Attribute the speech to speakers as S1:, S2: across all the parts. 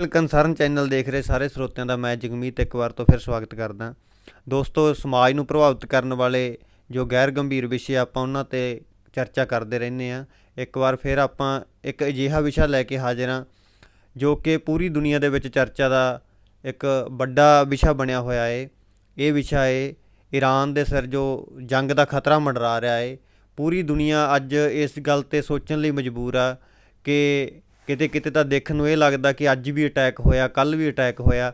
S1: Concern channel ਦੇਖ ਰਹੇ ਸਾਰੇ ਸਰੋਤਿਆਂ ਦਾ ਮੈਂ ਜਗਮੀਤ ਇੱਕ ਵਾਰ ਤੋਂ ਫਿਰ ਸਵਾਗਤ ਕਰਦਾ। ਦੋਸਤੋ, ਸਮਾਜ ਨੂੰ ਪ੍ਰਭਾਵਿਤ ਕਰਨ ਵਾਲੇ ਜੋ ਗੈਰ ਗੰਭੀਰ ਵਿਸ਼ੇ ਆਪਾਂ ਉਹਨਾਂ ਤੇ ਚਰਚਾ ਕਰਦੇ ਰਹਿੰਦੇ ਆ ਇੱਕ ਵਾਰ ਫਿਰ ਆਪਾਂ ਇੱਕ ਅਜਿਹਾ ਵਿਸ਼ਾ ਲੈ ਕੇ ਹਾਜ਼ਰ ਹਾਂ, ਜੋ ਕਿ ਪੂਰੀ ਦੁਨੀਆ ਦੇ ਵਿੱਚ ਚਰਚਾ ਦਾ ਇੱਕ ਵੱਡਾ ਵਿਸ਼ਾ ਬਣਿਆ ਹੋਇਆ ਏ। ਇਹ ਵਿਸ਼ਾ ਏ ਈਰਾਨ ਦੇ ਸਿਰ ਜੋ ਜੰਗ ਦਾ ਖਤਰਾ ਮੰਡਰਾ ਰਿਹਾ ਏ। ਪੂਰੀ ਦੁਨੀਆ ਅੱਜ ਇਸ ਗੱਲ ਤੇ ਸੋਚਣ ਲਈ ਮਜਬੂਰ ਆ ਕਿ ਕਿਤੇ ਕਿਤੇ ਤਾਂ ਦੇਖਣ ਨੂੰ ਇਹ ਲੱਗਦਾ ਕਿ ਅੱਜ ਵੀ ਅਟੈਕ ਹੋਇਆ ਕੱਲ ਵੀ ਅਟੈਕ ਹੋਇਆ।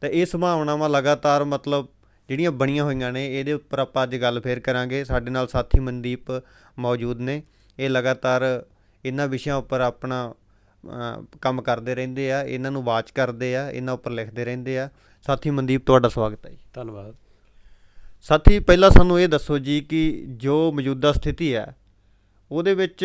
S1: ਤਾਂ ਇਹ ਸੰਭਾਵਨਾਵਾਂ ਲਗਾਤਾਰ ਮਤਲਬ ਜਿਹੜੀਆਂ ਬਣੀਆਂ ਹੋਈਆਂ ਨੇ ਇਹਦੇ ਉੱਪਰ ਆਪਾਂ ਅੱਜ ਗੱਲ ਫੇਰ ਕਰਾਂਗੇ। ਸਾਡੇ ਨਾਲ ਸਾਥੀ ਮਨਦੀਪ ਮੌਜੂਦ ਨੇ। ਇਹ ਲਗਾਤਾਰ ਇਹਨਾਂ ਵਿਸ਼ਿਆਂ ਉੱਪਰ ਆਪਣਾ ਕੰਮ ਕਰਦੇ ਰਹਿੰਦੇ ਆ। ਇਹਨਾਂ ਨੂੰ ਵਾਚ ਕਰਦੇ ਆ ਇਹਨਾਂ ਉੱਪਰ ਲਿਖਦੇ ਰਹਿੰਦੇ ਆ। ਸਾਥੀ ਮਨਦੀਪ ਤੁਹਾਡਾ ਸਵਾਗਤ ਹੈ ਜੀ।
S2: ਧੰਨਵਾਦ।
S1: ਸਾਥੀ ਪਹਿਲਾਂ ਸਾਨੂੰ ਇਹ ਦੱਸੋ ਜੀ ਕਿ ਜੋ ਮੌਜੂਦਾ ਸਥਿਤੀ ਹੈ ਉਹਦੇ ਵਿੱਚ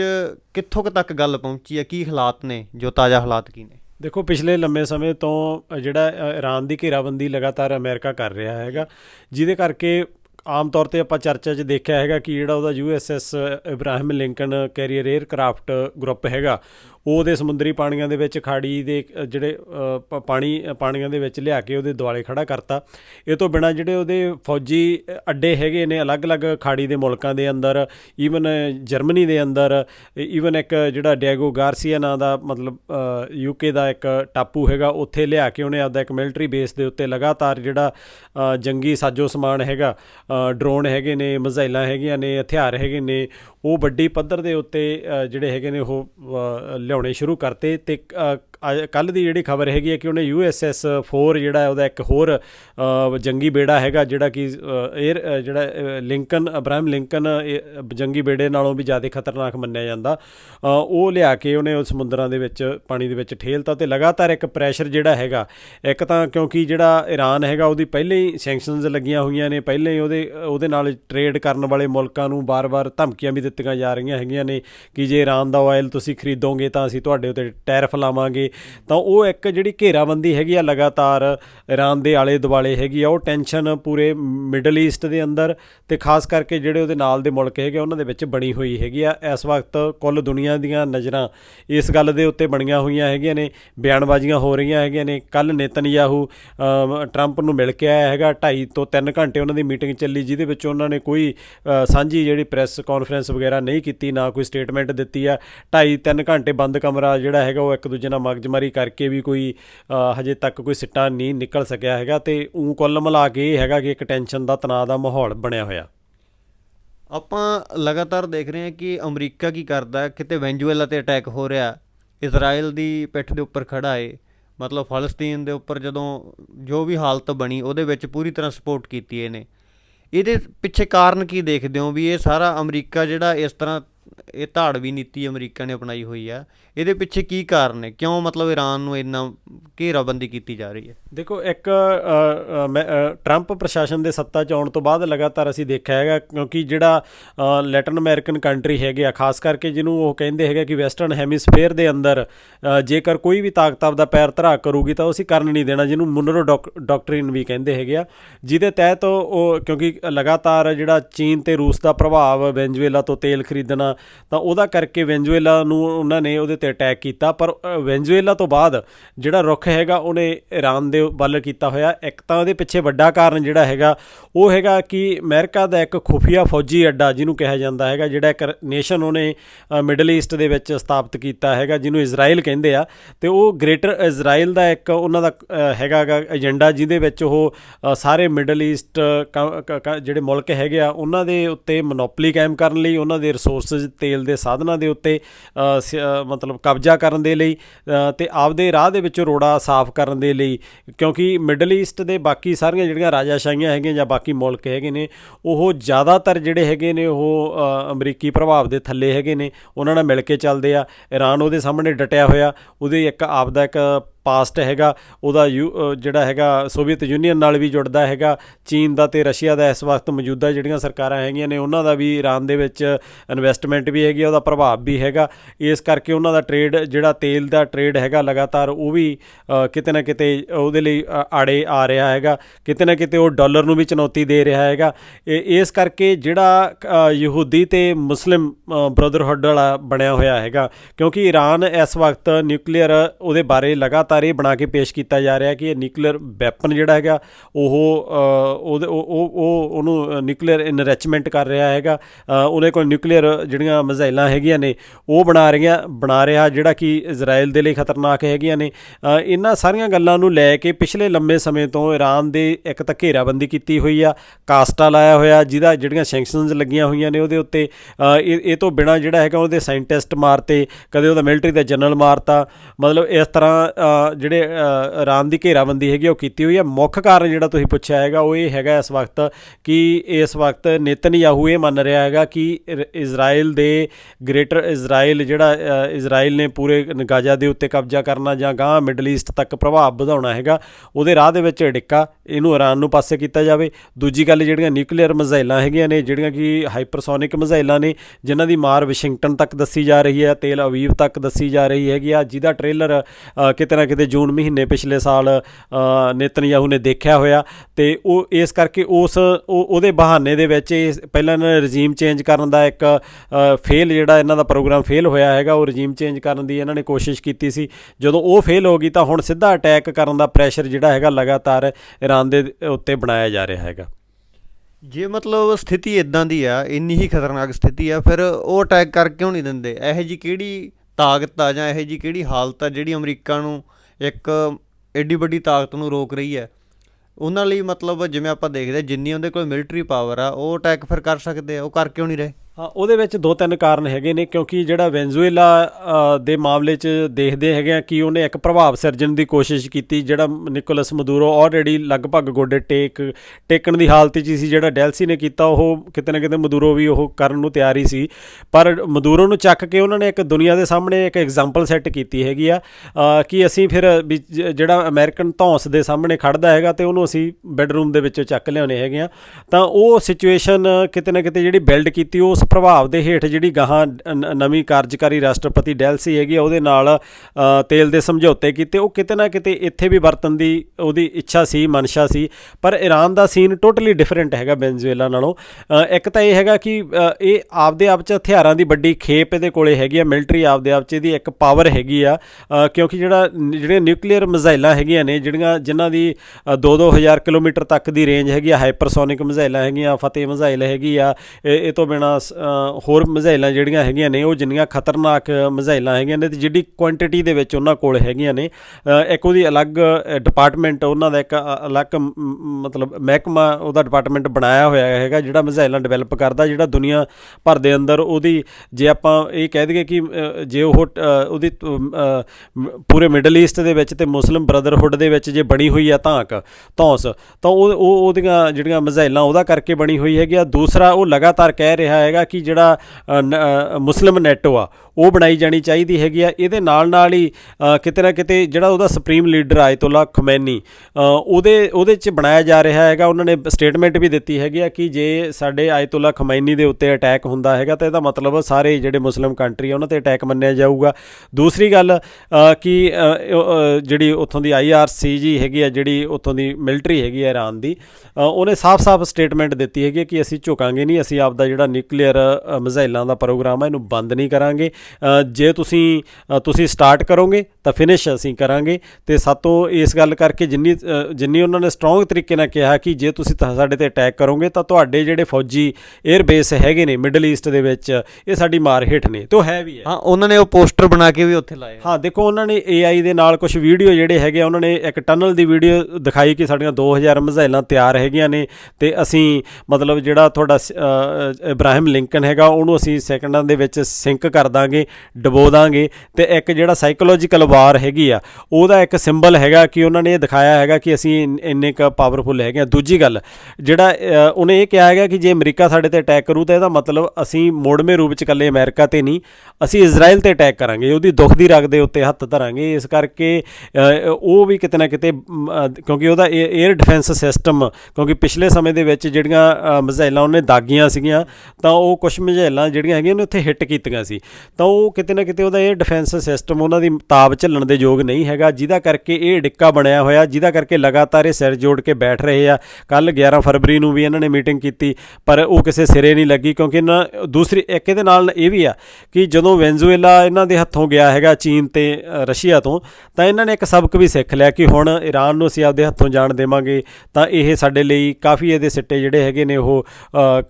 S1: ਕਿੱਥੋਂ ਕੁ ਤੱਕ ਗੱਲ ਪਹੁੰਚੀ ਹੈ? ਕੀ ਹਾਲਾਤ ਨੇ? ਜੋ ਤਾਜ਼ਾ ਹਾਲਾਤ ਕੀ ਨੇ?
S2: ਦੇਖੋ, ਪਿਛਲੇ ਲੰਮੇ ਸਮੇਂ ਤੋਂ ਜਿਹੜਾ ਈਰਾਨ ਦੀ ਘੇਰਾਬੰਦੀ ਲਗਾਤਾਰ ਅਮਰੀਕਾ ਕਰ ਰਿਹਾ ਹੈਗਾ, ਜਿਹਦੇ ਕਰਕੇ ਆਮ ਤੌਰ ਤੇ ਆਪਾਂ ਚਰਚਾ 'ਚ ਦੇਖਿਆ ਹੈਗਾ ਕਿ ਜਿਹੜਾ ਉਹਦਾ USS Abraham Lincoln carrier aircraft group ਹੈਗਾ ਉਹਦੇ ਸਮੁੰਦਰੀ ਪਾਣੀਆਂ ਦੇ ਵਿੱਚ ਖਾੜੀ ਦੇ ਜਿਹੜੇ ਪਾਣੀ ਪਾਣੀਆਂ ਦੇ ਵਿੱਚ ਲਿਆ ਕੇ ਉਹਦੇ ਦੁਆਲੇ ਖੜਾ ਕਰਤਾ। ਇਹ ਤੋਂ ਬਿਨਾ ਜਿਹੜੇ ਉਹਦੇ ਫੌਜੀ ਅੱਡੇ ਹੈਗੇ ਨੇ ਅਲੱਗ-ਅਲੱਗ ਖਾੜੀ ਦੇ ਮੁਲਕਾਂ ਦੇ ਅੰਦਰ ਈਵਨ ਜਰਮਨੀ ਦੇ ਅੰਦਰ ਈਵਨ ਇੱਕ ਜਿਹੜਾ ਡੈਗੋ ਗਾਰਸੀਆ ਨਾਂ ਦਾ ਮਤਲਬ ਯੂਕੇ ਦਾ ਇੱਕ ਟਾਪੂ ਹੈਗਾ ਉੱਥੇ ਲਿਆ ਕੇ ਉਹਨੇ ਆਪਦਾ ਇੱਕ ਮਿਲਟਰੀ ਬੇਸ ਦੇ ਉੱਤੇ ਲਗਾਤਾਰ ਜਿਹੜਾ ਜੰਗੀ ਸਾਜੋ ਸਮਾਨ ਹੈਗਾ ਡਰੋਨ ਹੈਗੇ ਨੇ ਮਿਜ਼ਾਈਲਾਂ ਹੈਗੀਆਂ ਨੇ ਹਥਿਆਰ ਹੈਗੇ ਨੇ ਉਹ ਵੱਡੀ ਪੱਧਰ ਦੇ ਉੱਤੇ ਜਿਹੜੇ ਹੈਗੇ ਨੇ ਉਹ ਅ, ਲਿਆਉਣੇ ਸ਼ੁਰੂ ਕਰਤੇ ਤੇ ਕੱਲ ਦੀ ਜਿਹੜੀ ਖਬਰ ਹੈਗੀ ਹੈ ਕਿ ਉਹਨੇ ਯੂਐਸਐਸ 4 ਜਿਹੜਾ ਹੈ, ਉਹਦਾ ਇੱਕ ਹੋਰ ਜੰਗੀ ਬੇੜਾ ਹੈਗਾ ਜਿਹੜਾ ਕਿ 에ਅਰ ਜਿਹੜਾ ਲਿੰਕਨ, ਅਬਰਾਹਮ ਲਿੰਕਨ, ਇਹ ਜੰਗੀ ਬੇੜੇ ਨਾਲੋਂ ਵੀ ਜ਼ਿਆਦਾ ਖਤਰਨਾਕ ਮੰਨਿਆ ਜਾਂਦਾ। ਉਹ ਲਿਆ ਕੇ ਉਹਨੇ ਉਸ ਸਮੁੰਦਰਾਂ ਦੇ ਵਿੱਚ, ਪਾਣੀ ਦੇ ਵਿੱਚ ਠੇਲਤਾ ਤੇ ਲਗਾਤਾਰ ਇੱਕ ਪ੍ਰੈਸ਼ਰ ਜਿਹੜਾ ਹੈਗਾ, ਇੱਕ ਤਾਂ ਕਿਉਂਕਿ ਜਿਹੜਾ ਈਰਾਨ ਹੈਗਾ, ਉਹਦੀ ਪਹਿਲੇ ਹੀ ਸੈਂਕਸ਼ਨਸ ਲੱਗੀਆਂ ਹੋਈਆਂ ਨੇ, ਪਹਿਲੇ ਹੀ ਉਹਦੇ ਉਹਦੇ ਨਾਲ ਟ੍ਰੇਡ ਕਰਨ ਵਾਲੇ ਮੁਲਕਾਂ ਨੂੰ ਬਾਰ-ਬਾਰ ਧਮਕੀਆਂ ਵੀ ਦਿੱਤੀਆਂ ਜਾ ਰਹੀਆਂ ਹੈਗੀਆਂ ਨੇ ਕਿ ਜੇ ਈਰਾਨ ਦਾ ਆਇਲ ਤੁਸੀਂ ਖਰੀਦੋਗੇ ਤਾਂ ਅਸੀਂ ਤੁਹਾਡੇ ਉੱਤੇ ਟੈਰਿਫ ਲਾਵਾਂਗੇ। ਤਾਂ ਉਹ ਇੱਕ ਜਿਹੜੀ ਘੇਰਾਬੰਦੀ ਹੈਗੀ ਆ ਲਗਾਤਾਰ ਈਰਾਨ ਦੇ ਆਲੇ ਦੁਆਲੇ ਹੈਗੀ ਆ ਉਹ ਟੈਨਸ਼ਨ ਪੂਰੇ ਮਿਡਲ ਈਸਟ ਦੇ ਅੰਦਰ ਤੇ ਖਾਸ ਕਰਕੇ ਜਿਹੜੇ ਉਹਦੇ ਨਾਲ ਦੇ ਮੁਲਕ ਹੈਗੇ ਉਹਨਾਂ ਦੇ ਵਿੱਚ ਬਣੀ ਹੋਈ ਹੈਗੀ ਆ। ਇਸ ਵਕਤ ਕੁੱਲ ਦੁਨੀਆ ਦੀਆਂ ਨਜ਼ਰਾਂ ਇਸ ਗੱਲ ਦੇ ਉੱਤੇ ਬਣੀਆਂ ਹੋਈਆਂ ਹੈਗੀਆਂ ਨੇ ਬਿਆਨਬਾਜ਼ੀਆਂ ਹੋ ਰਹੀਆਂ ਹੈਗੀਆਂ ਨੇ। ਕੱਲ ਨੇਤਨਯਾਹੂ ਅਮ, ਟਰੰਪ ਨੂੰ ਮਿਲ ਕੇ ਆਇਆ ਹੈਗਾ 2.5 ਤੋਂ 3 ਘੰਟੇ ਉਹਨਾਂ ਦੀ ਮੀਟਿੰਗ ਚੱਲੀ ਜਿਹਦੇ ਵਿੱਚ ਉਹਨਾਂ ਨੇ ਕੋਈ ਸਾਂਝੀ ਜਿਹੜੀ ਪ੍ਰੈਸ ਕਾਨਫਰੰਸ ਵਗੈਰਾ ਨਹੀਂ ਕੀਤੀ ਨਾ ਕੋਈ ਸਟੇਟਮੈਂਟ ਦਿੱਤੀ ਆ। 2.5 3 ਘੰਟੇ ਬੰਦ ਕਮਰਾ ਜਿਹੜਾ ਹੈਗਾ ਉਹ ਇੱਕ ਦੂਜੇ ਨਾਲ ਮਗਜਮਾਰੀ ਕਰਕੇ ਵੀ ਕੋਈ ਹਜੇ ਤੱਕ ਕੋਈ ਸਿੱਟਾ ਨਹੀਂ ਨਿਕਲ ਸਕਿਆ ਹੈਗਾ ਤੇ ਉਹ ਕੁੱਲ ਮਿਲਾ ਕੇ ਇਹ ਹੈਗਾ ਕਿ ਇੱਕ ਟੈਨਸ਼ਨ ਦਾ ਤਣਾਅ ਦਾ ਮਾਹੌਲ ਬਣਿਆ ਹੋਇਆ।
S1: ਆਪਾਂ ਲਗਾਤਾਰ ਦੇਖ ਰਹੇ ਹਾਂ ਕਿ ਅਮਰੀਕਾ ਕੀ ਕਰਦਾ ਕਿਤੇ ਵੈਨਜ਼ੂਏਲਾ ਤੇ ਅਟੈਕ ਹੋ ਰਿਹਾ ਇਜ਼ਰਾਈਲ ਦੀ ਪਿੱਠ ਦੇ ਉੱਪਰ ਖੜਾ ਏ, ਮਤਲਬ ਫਲਸਤੀਨ ਦੇ ਉੱਪਰ ਜਦੋਂ ਜੋ ਵੀ ਹਾਲਤ ਬਣੀ ਉਹਦੇ ਵਿੱਚ ਪੂਰੀ ਤਰ੍ਹਾਂ ਸਪੋਰਟ ਕੀਤੀ ਇਹਨੇ। ਇਹਦੇ ਪਿੱਛੇ ਕਾਰਨ ਕੀ ਦੇਖਦੇ ਹੋ ਵੀ ਇਹ ਸਾਰਾ ਅਮਰੀਕਾ ਜਿਹੜਾ ਇਸ ਤਰ੍ਹਾਂ ਇਹ ਧਾੜਵੀ ਨੀਤੀ ਅਮਰੀਕਾ ਨੇ ਅਪਣਾਈ ਹੋਈ ਆ। ਇਹਦੇ ਪਿੱਛੇ ਕੀ ਕਾਰਨ ਹੈ ਕਿਉਂ ਮਤਲਬ ਈਰਾਨ ਨੂੰ ਇੰਨਾ ਘੇਰਾਬੰਦੀ ਕੀਤੀ ਜਾ ਰਹੀ ਹੈ?
S2: ਦੇਖੋ ਇੱਕ ਮੈਂ, ਟਰੰਪ ਪ੍ਰਸ਼ਾਸਨ ਦੇ ਸੱਤਾ 'ਚ ਆਉਣ ਤੋਂ ਬਾਅਦ ਲਗਾਤਾਰ ਅਸੀਂ ਦੇਖਿਆ ਹੈਗਾ ਕਿਉਂਕਿ ਜਿਹੜਾ ਲੈਟਨ ਅਮਰੀਕਨ ਕੰਟਰੀ ਹੈਗੇ ਆ ਖਾਸ ਕਰਕੇ ਜਿਹਨੂੰ ਉਹ ਕਹਿੰਦੇ ਹੈਗੇ ਕਿ ਵੈਸਟਰਨ ਹੈਮਿਸਫੇਅਰ ਦੇ ਅੰਦਰ ਜੇਕਰ ਕੋਈ ਵੀ ਤਾਕਤ ਆਪਦਾ ਪੈਰ ਧਰਾ ਕਰੂਗੀ ਤਾਂ ਉਹ ਅਸੀਂ ਕਰਨ ਨਹੀਂ ਦੇਣਾ ਜਿਹਨੂੰ ਮੁਨਰੋ ਡਾਕਟਰੀਨ ਵੀ ਕਹਿੰਦੇ ਹੈਗੇ ਆ। ਜਿਹਦੇ ਤਹਿਤ ਉਹ ਕਿਉਂਕਿ ਲਗਾਤਾਰ ਜਿਹੜਾ ਚੀਨ ਤੇ ਰੂਸ ਦਾ ਪ੍ਰਭਾਵ ਵੈਨਜ਼ੂਏਲਾ ਤੋਂ ਤੇਲ ਖਰੀਦਣਾ ਤਾਂ ਉਹਦਾ ਕਰਕੇ ਵੈਨਜ਼ੂਏਲਾ ਨੂੰ ਉਹਨਾਂ ਨੇ ਉਹਦੇ ਤੇ ਅਟੈਕ ਕੀਤਾ। ਪਰ ਵੈਨਜ਼ੂਏਲਾ ਤੋਂ ਬਾਅਦ ਜਿਹੜਾ ਰੁੱਖ ਹੈਗਾ ਉਹਨੇ ਈਰਾਨ ਦੇ ਵੱਲ ਕੀਤਾ ਹੋਇਆ। ਇੱਕ ਤਾਂ ਉਹਦੇ ਪਿੱਛੇ ਵੱਡਾ ਕਾਰਨ ਜਿਹੜਾ ਹੈਗਾ ਉਹ ਹੈਗਾ ਕਿ ਅਮਰੀਕਾ ਦਾ ਇੱਕ ਖੁਫੀਆ ਫੌਜੀ ਅੱਡਾ ਜਿਹਨੂੰ ਕਿਹਾ ਜਾਂਦਾ ਹੈਗਾ ਜਿਹੜਾ ਇੱਕ ਨੇਸ਼ਨ ਉਹਨੇ ਮਿਡਲ ਈਸਟ ਦੇ ਵਿੱਚ ਸਥਾਪਿਤ ਕੀਤਾ ਹੈਗਾ ਜਿਹਨੂੰ ਇਜ਼ਰਾਈਲ ਕਹਿੰਦੇ ਆ। ਤੇ ਉਹ ਗ੍ਰੇਟਰ ਇਜ਼ਰਾਈਲ ਦਾ ਇੱਕ ਉਹਨਾਂ ਦਾ ਅ, ਹੈਗਾ ਏਜੰਡਾ ਜਿਹਦੇ ਵਿੱਚ ਉਹ ਸਾਰੇ ਮਿਡਲ ਈਸਟ ਕ- ਕ- ਜਿਹੜੇ ਮੁਲਕ ਹੈਗੇ ਆ ਉਹਨਾਂ ਦੇ ਉੱਤੇ ਮੋਨੋਪੋਲੀ ਕਾਇਮ ਕਰਨ ਲਈ ਉਹਨਾਂ ਦੇ ਰਿਸੋਰਸਸ ਤੇਲ ਦੇ ਸਾਧਨਾਂ ਦੇ ਉੱਤੇ ਸ- ਮਤਲਬ ਕਬਜ਼ਾ ਕਰਨ ਦੇ ਲਈ ਅ, ਤੇ ਆਪਦੇ ਰਾਹ ਦੇ ਵਿੱਚੋਂ ਰੋੜਾ ਸਾਫ਼ ਕਰਨ ਦੇ ਲਈ ਕਿਉਂਕਿ ਮਿਡਲ ਈਸਟ ਦੇ ਬਾਕੀ ਸਾਰੀਆਂ ਜਿਹੜੀਆਂ ਰਾਜਾਸ਼ਾਹੀਆਂ ਹੈਗੀਆਂ ਜਾਂ ਬਾਕੀ ਮੁਲਕ ਹੈਗੇ ਨੇ ਉਹ ਜ਼ਿਆਦਾਤਰ ਜਿਹੜੇ ਹੈਗੇ ਨੇ ਉਹ ਅਮਰੀਕੀ ਪ੍ਰਭਾਵ ਦੇ ਥੱਲੇ ਹੈਗੇ ਨੇ ਉਹਨਾਂ ਨਾਲ ਮਿਲ ਕੇ ਚੱਲਦੇ ਆ। ਈਰਾਨ ਉਹਦੇ ਸਾਹਮਣੇ ਡਟਿਆ ਹੋਇਆ ਉਹਦੇ ਇੱਕ ਆਪਦਾ ਇੱਕ ਪਾਸਟ ਹੈਗਾ ਉਹਦਾ ਯੂ- ਜਿਹੜਾ ਹੈਗਾ ਸੋਵੀਅਤ ਯੂਨੀਅਨ ਨਾਲ ਵੀ ਜੁੜਦਾ ਹੈਗਾ ਚੀਨ ਦਾ ਤੇ ਰਸ਼ੀਆ ਦਾ ਇਸ ਵਕਤ ਮੌਜੂਦਾ ਜਿਹੜੀਆਂ ਸਰਕਾਰਾਂ ਹੈਗੀਆਂ ਨੇ ਉਹਨਾਂ ਦਾ ਵੀ ਈਰਾਨ ਦੇ ਵਿੱਚ ਇਨਵੈਸਟਮੈਂਟ ਵੀ ਹੈਗੀ ਆ, ਉਹਦਾ ਪ੍ਰਭਾਵ ਵੀ ਹੈਗਾ। ਇਸ ਕਰਕੇ ਉਹਨਾਂ ਦਾ ਟ੍ਰੇਡ ਜਿਹੜਾ ਤੇਲ ਦਾ ਟ੍ਰੇਡ ਹੈਗਾ ਲਗਾਤਾਰ ਉਹ ਵੀ ਕਿਤੇ ਨਾ ਕਿਤੇ ਉਹਦੇ ਲਈ ਅ, ਆੜੇ ਆ ਰਿਹਾ ਹੈਗਾ। ਕਿਤੇ ਨਾ ਕਿਤੇ ਉਹ ਡਾਲਰ ਨੂੰ ਵੀ ਚੁਣੌਤੀ ਦੇ ਰਿਹਾ ਹੈਗਾ। ਇਹ- ਇਸ ਕਰਕੇ ਜਿਹੜਾ ਯਹੂਦੀ ਤੇ ਮੁਸਲਿਮ ਬ੍ਰਦਰਹੁੱਡ ਵਾਲਾ ਬਣਿਆ ਹੋਇਆ ਹੈਗਾ ਕਿਉਂਕਿ ਈਰਾਨ ਇਸ ਵਕਤ ਨਿਊਕਲੀਅਰ ਉਹਦੇ ਬਾਰੇ ਲਗਾਤਾਰ ਲਗਾਤਾਰ ਇਹ ਬਣਾ ਕੇ ਪੇਸ਼ ਕੀਤਾ ਜਾ ਰਿਹਾ ਕਿ ਇਹ ਨਿਊਕਲੀਅਰ ਵੈਪਨ ਜਿਹੜਾ ਹੈਗਾ, ਉਹ ਉਹ ਉਹ ਉਹਨੂੰ ਨਿਊਕਲੀਅਰ ਇਨਰੈਚਮੈਂਟ ਕਰ ਰਿਹਾ ਹੈਗਾ। ਉਹਦੇ ਕੋਲ ਨਿਊਕਲੀਅਰ ਜਿਹੜੀਆਂ ਮਿਜ਼ਾਈਲਾਂ ਹੈਗੀਆਂ ਨੇ, ਉਹ ਬਣਾ ਰਹੀਆਂ, ਬਣਾ ਰਿਹਾ ਜਿਹੜਾ ਕਿ ਇਜ਼ਰਾਈਲ ਦੇ ਲਈ ਖਤਰਨਾਕ ਹੈਗੀਆਂ ਨੇ। ਇਹਨਾਂ ਸਾਰੀਆਂ ਗੱਲਾਂ ਨੂੰ ਲੈ ਕੇ ਪਿਛਲੇ ਲੰਮੇ ਸਮੇਂ ਤੋਂ ਇਰਾਨ ਦੇ ਇੱਕ ਤਾਂ ਘੇਰਾਬੰਦੀ ਕੀਤੀ ਹੋਈ ਆ, ਕਾਸਟਾ ਲਾਇਆ ਹੋਇਆ, ਜਿਹਦਾ ਜਿਹੜੀਆਂ ਸੈਂਕਸ਼ਨਸ ਲੱਗੀਆਂ ਹੋਈਆਂ ਨੇ ਉਹਦੇ ਉੱਤੇ ਇਹ ਇਹ ਤੋਂ ਬਿਨਾ ਜਿਹੜਾ ਹੈਗਾ ਉਹਦੇ ਸਾਇੰਟਿਸਟ ਮਾਰਤੇ, ਕਦੇ ਉਹਦਾ ਮਿਲਟਰੀ ਦਾ ਜਨਰਲ ਮਾਰਤਾ। ਮਤਲਬ ਇਸ ਤਰ੍ਹਾਂ ਜਿਹੜੇ ਅ, ਦੀ ਘੇਰਾਬੰਦੀ ਹੈਗੀ ਉਹ ਕੀਤੀ ਹੋਈ ਹੈ। ਮੁੱਖ ਕਾਰਨ ਜਿਹੜਾ ਤੁਸੀਂ ਪੁੱਛਿਆ ਹੈਗਾ ਉਹ ਇਹ ਹੈਗਾ ਇਸ ਵਕਤ ਕਿ ਇਸ ਵਕਤ ਨੇਤਨਯਾਹੂ ਇਹ ਮੰਨ ਰਿਹਾ ਹੈਗਾ ਕਿ ਇਜ਼ਰਾਈਲ ਦੇ ਗ੍ਰੇਟਰ ਇਜ਼ਰਾਈਲ ਜਿਹੜਾ ਇਜ਼ਰਾਈਲ ਨੇ ਪੂਰੇ ਗਾਜ਼ਾ ਦੇ ਉੱਤੇ ਕਬਜ਼ਾ ਕਰਨਾ ਜਾਂ ਗਾਂ ਮਿਡਲ ਈਸਟ ਤੱਕ ਪ੍ਰਭਾਵ ਵਧਾਉਣਾ ਹੈਗਾ ਉਹਦੇ ਰਾਹ ਦੇ ਵਿੱਚ ਡਿੱਕਾ ਇਹਨੂੰ ਈਰਾਨ ਨੂੰ ਪਾਸੇ ਕੀਤਾ ਜਾਵੇ। ਦੂਜੀ ਗੱਲ ਜਿਹੜੀਆਂ ਨਿਊਕਲੀਅਰ ਮਿਜ਼ਾਈਲਾਂ ਹੈਗੀਆਂ ਨੇ ਜਿਹੜੀਆਂ ਕਿ ਹਾਈਪਰਸੋਨਿਕ ਮਿਜ਼ਾਈਲਾਂ ਨੇ ਜਿਨ੍ਹਾਂ ਦੀ ਮਾਰ ਵਾਸ਼ਿੰਗਟਨ ਤੱਕ ਦੱਸੀ ਜਾ ਰਹੀ ਹੈ ਤੇਲ ਅਵੀਵ ਤੱਕ ਦੱਸੀ ਜਾ ਰਹੀ ਹੈਗੀ ਆ ਜਿਹਦਾ ਟ੍ਰੇਲਰ ਕਿਤੇ ਨਾ ਕਿਤੇ ਜੂਨ ਮਹੀਨੇ ਪਿਛਲੇ ਸਾਲ ਅ, ਨੇਤਨਯਾਹੂ ਨੇ ਦੇਖਿਆ ਹੋਇਆ ਤੇ ਉਹ ਇਸ ਕਰਕੇ ਉਸ ਉਹਦੇ ਬਹਾਨੇ ਦੇ ਵਿੱਚ ਇਸ ਪਹਿਲਾਂ ਇਹਨਾਂ ਨੇ ਰਜੀਮ ਚੇਂਜ ਕਰਨ ਦਾ ਇੱਕ ਫੇਲ ਜਿਹੜਾ ਇਹਨਾਂ ਦਾ ਪ੍ਰੋਗਰਾਮ ਫੇਲ ਹੋਇਆ ਹੈਗਾ ਉਹ ਰਜੀਮ ਚੇਂਜ ਕਰਨ ਦੀ ਇਹਨਾਂ ਨੇ ਕੋਸ਼ਿਸ਼ ਕੀਤੀ ਸੀ। ਜਦੋਂ ਉਹ ਫੇਲ ਹੋ ਗਈ ਤਾਂ ਹੁਣ ਸਿੱਧਾ ਅਟੈਕ ਕਰਨ ਦਾ ਪ੍ਰੈਸ਼ਰ ਜਿਹੜਾ ਹੈਗਾ ਲਗਾਤਾਰ ਇਰਾਨ ਦੇ ਉੱਤੇ ਬਣਾਇਆ ਜਾ ਰਿਹਾ ਹੈਗਾ।
S1: ਜੇ ਮਤਲਬ ਸਥਿਤੀ ਇਦਾਂ ਦੀ ਆ ਇੰਨੀ ਹੀ ਖਤਰਨਾਕ ਸਥਿਤੀ ਆ ਫਿਰ ਉਹ ਅਟੈਕ ਕਰ ਕਿਉਂ ਨਹੀਂ ਦਿੰਦੇ? ਇਹੋ ਜੀ ਕਿਹੜੀ ਤਾਕਤ ਆ ਜਾਂ ਇਹੋ ਜੀ ਕਿਹੜੀ ਹਾਲਤ ਆ ਜਿਹੜੀ ਅਮਰੀਕਾ ਨੂੰ ਇੱਕ ਐਡੀ ਵੱਡੀ ਤਾਕਤ ਨੂੰ ਰੋਕ ਰਹੀ ਹੈ। ਉਹਨਾਂ ਲਈ ਮਤਲਬ ਜਿਵੇਂ ਆਪਾਂ ਦੇਖਦੇ ਜਿੰਨੀ ਉਹਦੇ ਕੋਲ ਮਿਲਟਰੀ ਪਾਵਰ ਆ, ਉਹ ਅਟੈਕ ਫਿਰ ਕਰ ਸਕਦੇ ਆ, ਉਹ ਕਰ ਕਿਉਂ ਨਹੀਂ ਰਹੇ?
S2: ਉਹਦੇ ਵਿੱਚ ਦੋ ਤਿੰਨ ਕਾਰਨ ਹੈਗੇ ਨੇ, ਕਿਉਂਕਿ ਜਿਹੜਾ ਵੈਨਜ਼ੂਏਲਾ ਦੇ ਮਾਮਲੇ 'ਚ ਦੇਖਦੇ ਹੈਗੇ ਆ ਕਿ ਉਹਨੇ ਇੱਕ ਪ੍ਰਭਾਵ ਸਿਰਜਣ ਦੀ ਕੋਸ਼ਿਸ਼ ਕੀਤੀ, ਜਿਹੜਾ ਨਿਕੋਲਸ ਮਦੂਰੋ ਆਲਰੇਡੀ ਲਗਭਗ ਗੋਡੇ ਟੇਕ, ਟੇਕਣ ਦੀ ਹਾਲਤ 'ਚ ਹੀ ਸੀ, ਜਿਹੜਾ ਡੈਲਸੀ ਨੇ ਕੀਤਾ, ਉਹ ਕਿਤੇ ਨਾ ਕਿਤੇ ਮਦੂਰੋ ਵੀ ਉਹ ਕਰਨ ਨੂੰ ਤਿਆਰ ਹੀ ਸੀ। ਪਰ ਮਦੂਰੋ ਨੂੰ ਚੱਕ ਕੇ ਉਹਨਾਂ ਨੇ ਇੱਕ ਦੁਨੀਆ ਦੇ ਸਾਹਮਣੇ ਇੱਕ ਐਗਜ਼ਾਮਪਲ ਸੈੱਟ ਕੀਤੀ ਹੈਗੀ ਆ ਕਿ ਅਸੀਂ ਫਿਰ ਵੀ ਜਿਹੜਾ ਅਮਰੀਕਨ ਧੌਂਸ ਦੇ ਸਾਹਮਣੇ ਖੜਦਾ ਹੈਗਾ ਤੇ ਉਹਨੂੰ ਅਸੀਂ ਬੈੱਡਰੂਮ ਦੇ ਵਿੱਚੋਂ ਚੱਕ ਲਿਆਉਣੇ ਹੈਗੇ ਆ। ਤਾਂ ਉਹ ਸਿਚੁਏਸ਼ਨ ਕਿਤੇ ਨਾ ਕਿਤੇ ਜਿਹੜੀ ਬਿਲਡ ਕੀਤੀ ਉਸ ਪ੍ਰਭਾਵ ਦੇ ਹੇਠ ਜਿਹੜੀ ਗਾਹਾਂ ਨ- ਨਵੀਂ ਕਾਰਜਕਾਰੀ ਰਾਸ਼ਟਰਪਤੀ ਡੈਲਸੀ ਹੈਗੀ ਆ, ਉਹਦੇ ਨਾਲ ਤੇਲ ਦੇ ਸਮਝੌਤੇ ਕੀਤੇ। ਉਹ ਕਿਤੇ ਨਾ ਕਿਤੇ ਇੱਥੇ ਵੀ ਵਰਤਨ ਦੀ ਉਹਦੀ ਇੱਛਾ ਸੀ ਮਨਸ਼ਾ ਸੀ ਪਰ ਈਰਾਨ ਦਾ ਸੀਨ ਟੋਟਲੀ ਡਿਫਰੈਂਟ ਹੈਗਾ ਵੈਨਜ਼ੂਏਲਾ ਨਾਲੋਂ। ਇੱਕ ਤਾਂ ਇਹ ਹੈਗਾ ਕਿ ਇਹ ਆਪਦੇ ਆਪ 'ਚ ਹਥਿਆਰਾਂ ਦੀ ਵੱਡੀ ਖੇਪ ਇਹਦੇ ਕੋਲੇ ਹੈਗੀ ਆ ਮਿਲਟਰੀ ਆਪਦੇ ਆਪ 'ਚ ਇਹਦੀ ਇੱਕ ਪਾਵਰ ਹੈਗੀ ਆ ਕਿਉਂਕਿ ਜਿਹੜਾ ਨ- ਜਿਹੜੀਆਂ ਨਿਊਕਲੀਅਰ ਮਿਜ਼ਾਈਲਾਂ ਹੈਗੀਆਂ ਨੇ ਜਿਹੜੀਆਂ ਜਿਨ੍ਹਾਂ ਦੀ 2-2000 ਕਿਲੋਮੀਟਰ ਤੱਕ ਦੀ ਰੇਂਜ ਹੈਗੀ ਆ ਹਾਈਪਰਸੋਨਿਕ ਮਿਜ਼ਾਈਲਾਂ ਹੈਗੀਆਂ ਫਤਿਹ ਮਿਜ਼ਾਈਲ ਹੈਗੀ ਆ ਇਹ ਇਹ ਤੋਂ ਬਿਨਾ ਹੋਰ ਮਿਜ਼ਾਈਲਾਂ ਜਿਹੜੀਆਂ ਹੈਗੀਆਂ ਨੇ, ਉਹ ਜਿੰਨੀਆਂ ਖਤਰਨਾਕ ਮਿਜ਼ਾਈਲਾਂ ਹੈਗੀਆਂ ਨੇ ਤੇ ਜਿਹੜੀ ਕੁਆਂਟੀਟੀ ਦੇ ਵਿੱਚ ਉਹਨਾਂ ਕੋਲ ਹੈਗੀਆਂ ਨੇ ਇੱਕ ਉਹਦੀ ਅਲੱਗ ਡਿਪਾਰਟਮੈਂਟ ਉਹਨਾਂ ਦਾ ਇੱਕ ਅਲੱਗ ਮਤਲਬ ਮਹਿਕਮਾ ਉਹਦਾ ਡਿਪਾਰਟਮੈਂਟ ਬਣਾਇਆ ਹੋਇਆ ਹੈਗਾ, ਜਿਹੜਾ ਮਿਜ਼ਾਈਲਾਂ ਡਿਵੈਲਪ ਕਰਦਾ, ਜਿਹੜਾ ਦੁਨੀਆ ਭਰ ਦੇ ਅੰਦਰ ਉਹਦੀ, ਜੇ ਆਪਾਂ ਇਹ ਕਹਿ ਦਈਏ ਕਿ ਜੇ ਉਹ ਉਹਦੀ ਪੂਰੇ ਮਿਡਲ ਈਸਟ ਦੇ ਵਿੱਚ ਤੇ ਮੁਸਲਿਮ ਬ੍ਰਦਰਹੁੱਡ ਦੇ ਵਿੱਚ ਜੇ ਬਣੀ ਹੋਈ ਆ ਧਾਕ, ਧੌਂਸ, ਤਾਂ ਉਹ ਉਹ, ਉਹਦੀਆਂ ਜਿਹੜੀਆਂ ਮਿਜ਼ਾਈਲਾਂ ਉਹਦਾ ਕਰਕੇ ਬਣੀ ਹੋਈ ਹੈਗੀ ਆ। ਦੂਸਰਾ, ਉਹ ਲਗਾਤਾਰ ਕਹਿ ਰਿਹਾ ਹੈਗਾ ਕਿ ਜਿਹੜਾ ਅ, ਮੁਸਲਿਮ ਨੈਟੋ ਆ ਉਹ ਬਣਾਈ ਜਾਣੀ ਚਾਹੀਦੀ ਹੈਗੀ ਆ। ਇਹਦੇ ਨਾਲ ਨਾਲ ਹੀ ਕਿਤੇ ਨਾ ਕਿਤੇ ਜਿਹੜਾ ਉਹਦਾ ਸੁਪਰੀਮ ਲੀਡਰ ਆਇਤੁੱਲਾ ਖਮੈਨੀ ਉਹਦੇ ਉਹਦੇ 'ਚ ਬਣਾਇਆ ਜਾ ਰਿਹਾ ਹੈਗਾ। ਉਹਨਾਂ ਨੇ ਸਟੇਟਮੈਂਟ ਵੀ ਦਿੱਤੀ ਹੈਗੀ ਆ ਕਿ ਜੇ ਸਾਡੇ ਆਇਤੁੱਲਾ ਖਮੈਨੀ ਦੇ ਉੱਤੇ ਅਟੈਕ ਹੁੰਦਾ ਹੈਗਾ, ਤਾਂ ਇਹਦਾ ਮਤਲਬ ਸਾਰੇ ਜਿਹੜੇ ਮੁਸਲਿਮ ਕੰਟਰੀ ਆ, ਉਹਨਾਂ ਤੇ ਅਟੈਕ ਮੰਨਿਆ ਜਾਊਗਾ। ਦੂਸਰੀ ਗੱਲ ਕਿ ਜਿਹੜੀ ਉੱਥੋਂ ਦੀ ਆਈਆਰਸੀ ਜੀ ਹੈਗੀ ਆ, ਜਿਹੜੀ ਉੱਥੋਂ ਦੀ ਮਿਲਟਰੀ ਹੈਗੀ ਆ ਇਰਾਨ ਦੀ ਉਹਨੇ ਸਾਫ਼-ਸਾਫ਼ ਸਟੇਟਮੈਂਟ ਦਿੱਤੀ ਹੈਗੀ ਕਿ ਅਸੀਂ ਝੁਕਾਂਗੇ ਨਹੀਂ, ਅਸੀਂ ਆਪਦਾ ਜਿਹੜਾ ਨਿਊਕਲੀਅਰ ਮਿਜ਼ਾਈਲਾਂ ਦਾ ਪ੍ਰੋਗਰਾਮ ਹੈ ਇਹਨੂੰ ਬੰਦ ਨਹੀਂ ਕਰਾਂਗੇ। ਜੇ ਤੁਸੀਂ ਤੁਸੀਂ ਸਟਾਰਟ ਕਰੋਗੇ ਤਾਂ ਫਿਨਿਸ਼ ਅਸੀਂ ਕਰਾਂਗੇ। ਤੇ ਸਾਤੋਂ ਇਸ ਗੱਲ ਕਰਕੇ ਜਿੰਨੀ ਜਿੰਨੀ ਉਹਨਾਂ ਨੇ ਸਟਰੋਂਗ ਤਰੀਕੇ ਨਾਲ ਕਿਹਾ ਕਿ ਜੇ ਤੁਸੀਂ ਸਾਡੇ ਤੇ ਅਟੈਕ ਕਰੋਗੇ ਤਾਂ ਤੁਹਾਡੇ ਜਿਹੜੇ ਫੌਜੀ 에ਅਰ ਬੇਸ ਹੈਗੇ ਨੇ ਮਿਡਲ ਈਸਟ ਦੇ ਵਿੱਚ ਇਹ ਸਾਡੀ ਮਾਰ ਹੇਠ ਨੇ। ਤੇ ਹੈ ਵੀ ਹੈ।
S1: ਹਾਂ ਉਹਨਾਂ ਨੇ ਉਹ ਪੋਸਟਰ ਬਣਾ ਕੇ ਵੀ ਉੱਥੇ ਲਾਏ
S2: ਹਾਂ ਦੇਖੋ ਉਹਨਾਂ ਨੇ AI ਦੇ ਨਾਲ ਕੁਝ ਵੀਡੀਓ ਜਿਹੜੇ ਹੈਗੇ ਉਹਨਾਂ ਨੇ ਇੱਕ ਟਨਲ ਦੀ ਵੀਡੀਓ ਦਿਖਾਈ ਕਿ ਸਾਡੀਆਂ 2000 ਮਿਜ਼ਾਈਲਾਂ ਤਿਆਰ ਹੈਗੀਆਂ ਨੇ। ਤੇ ਅਸੀਂ ਮਤਲਬ ਜਿਹੜਾ ਤੁਹਾਡਾ ਇਬਰਾਹਿਮ ਲਿੰਕਨ ਹੈਗਾ ਉਹਨੂੰ ਅਸੀਂ ਸੈਕਿੰਡਾਂ ਦੇ ਵਿੱਚ ਸਿੰਕ ਕਰ ਦਾਂਗੇ। ਡਬੋ ਦਾਂਗੇ ਤੇ ਇੱਕ ਜਿਹੜਾ ਸਾਈਕੋਲੋਜੀਕਲ ਵਾਰ ਹੈਗੀ ਆ, ਉਹਦਾ ਇੱਕ ਸਿੰਬਲ ਹੈਗਾ ਕਿ ਉਹਨਾਂ ਨੇ ਇਹ ਦਿਖਾਇਆ ਹੈਗਾ ਕਿ ਅਸੀਂ ਇੰਨੇ ਕ ਪਾਵਰਫੁਲ ਹੈਗੇ ਆ। ਦੂਜੀ ਗੱਲ, ਜਿਹੜਾ ਉਹਨੇ ਇਹ ਕਿਹਾ ਹੈਗਾ ਕਿ ਜੇ ਅਮਰੀਕਾ ਸਾਡੇ ਤੇ ਅਟੈਕ ਕਰੂ ਤਾਂ ਇਹਦਾ ਮਤਲਬ ਅਸੀਂ ਮੋੜਵੇਂ ਰੂਪ ਚ ਇਕੱਲੇ ਅਮਰੀਕਾ ਤੇ ਨਹੀਂ, ਅਸੀਂ ਇਜ਼ਰਾਈਲ ਤੇ ਅਟੈਕ ਕਰਾਂਗੇ, ਉਹਦੀ ਦੁੱਖ ਦੀ ਰਗ ਦੇ ਉੱਤੇ ਹੱਥ ਧਰਾਂਗੇ। ਇਸ ਕਰਕੇ ਉਹ ਵੀ ਕਿਤੇ ਨਾ ਕਿਤੇ ਕਿਉਂਕਿ ਉਹਦਾ 에ਅਰ ਡਿਫੈਂਸ ਸਿਸਟਮ ਕਿਉਂਕਿ ਪਿਛਲੇ ਸਮੇਂ ਦੇ ਵਿੱਚ ਜਿਹੜੀਆਂ ਮਜ਼ਾਇਲਾਂ ਉਹਨੇ ਦਾਗੀਆਂ ਸੀਗੀਆਂ, ਤਾਂ ਉਹ ਕੁਝ ਮਜ਼ਾਇਲਾਂ ਜਿਹੜੀਆਂ ਹੈਗੀਆਂ ਉਹਨੇ ਉੱਥੇ ਹਿੱਟ ਕੀਤੀਆਂ ਸੀ। ਤਾਂ ਉਹ ਕਿਤੇ ਨਾ ਕਿਤੇ ਉਹਦਾ ਇਹ ਡਿਫੈਂਸ ਸਿਸਟਮ ਉਹਨਾਂ ਦੀ ਤਾਬ ਝੱਲਣ ਦੇ ਯੋਗ ਨਹੀਂ ਹੈਗਾ, ਜਿਹਦਾ ਕਰਕੇ ਇਹ ਡਿੱਕਾ ਬਣਿਆ ਹੋਇਆ, ਜਿਹਦਾ ਕਰਕੇ ਲਗਾਤਾਰ ਇਹ ਸਿਰ ਜੋੜ ਕੇ ਬੈਠ ਰਹੇ ਆ। ਕੱਲ 11 ਫਰਵਰੀ ਨੂੰ ਵੀ ਇਹਨਾਂ ਨੇ ਮੀਟਿੰਗ ਕੀਤੀ, ਪਰ ਉਹ ਕਿਸੇ ਸਿਰੇ ਨਹੀਂ ਲੱਗੀ, ਕਿਉਂਕਿ ਇਹਨਾਂ, ਦੂਸਰੀ, ਇੱਕ ਇਹਦੇ ਨਾਲ ਇਹ ਵੀ ਆ ਕਿ ਜਦੋਂ ਵੈਨਜ਼ੂਏਲਾ ਇਹਨਾਂ ਦੇ ਹੱਥੋਂ ਗਿਆ ਹੈਗਾ ਚੀਨ ਤੇ ਰਸ਼ੀਆ ਤੋਂ, ਤਾਂ ਇਹਨਾਂ ਨੇ ਇੱਕ ਸਬਕ ਵੀ ਸਿੱਖ ਲਿਆ ਕਿ ਹੁਣ ਈਰਾਨ ਨੂੰ ਅਸੀਂ ਆਪਦੇ ਹੱਥੋਂ ਜਾਣ ਦੇਵਾਂਗੇ, ਤਾਂ ਇਹ ਸਾਡੇ ਲਈ ਕਾਫੀ ਇਹਦੇ ਸਿੱਟੇ ਜਿਹੜੇ ਹੈਗੇ ਨੇ ਉਹ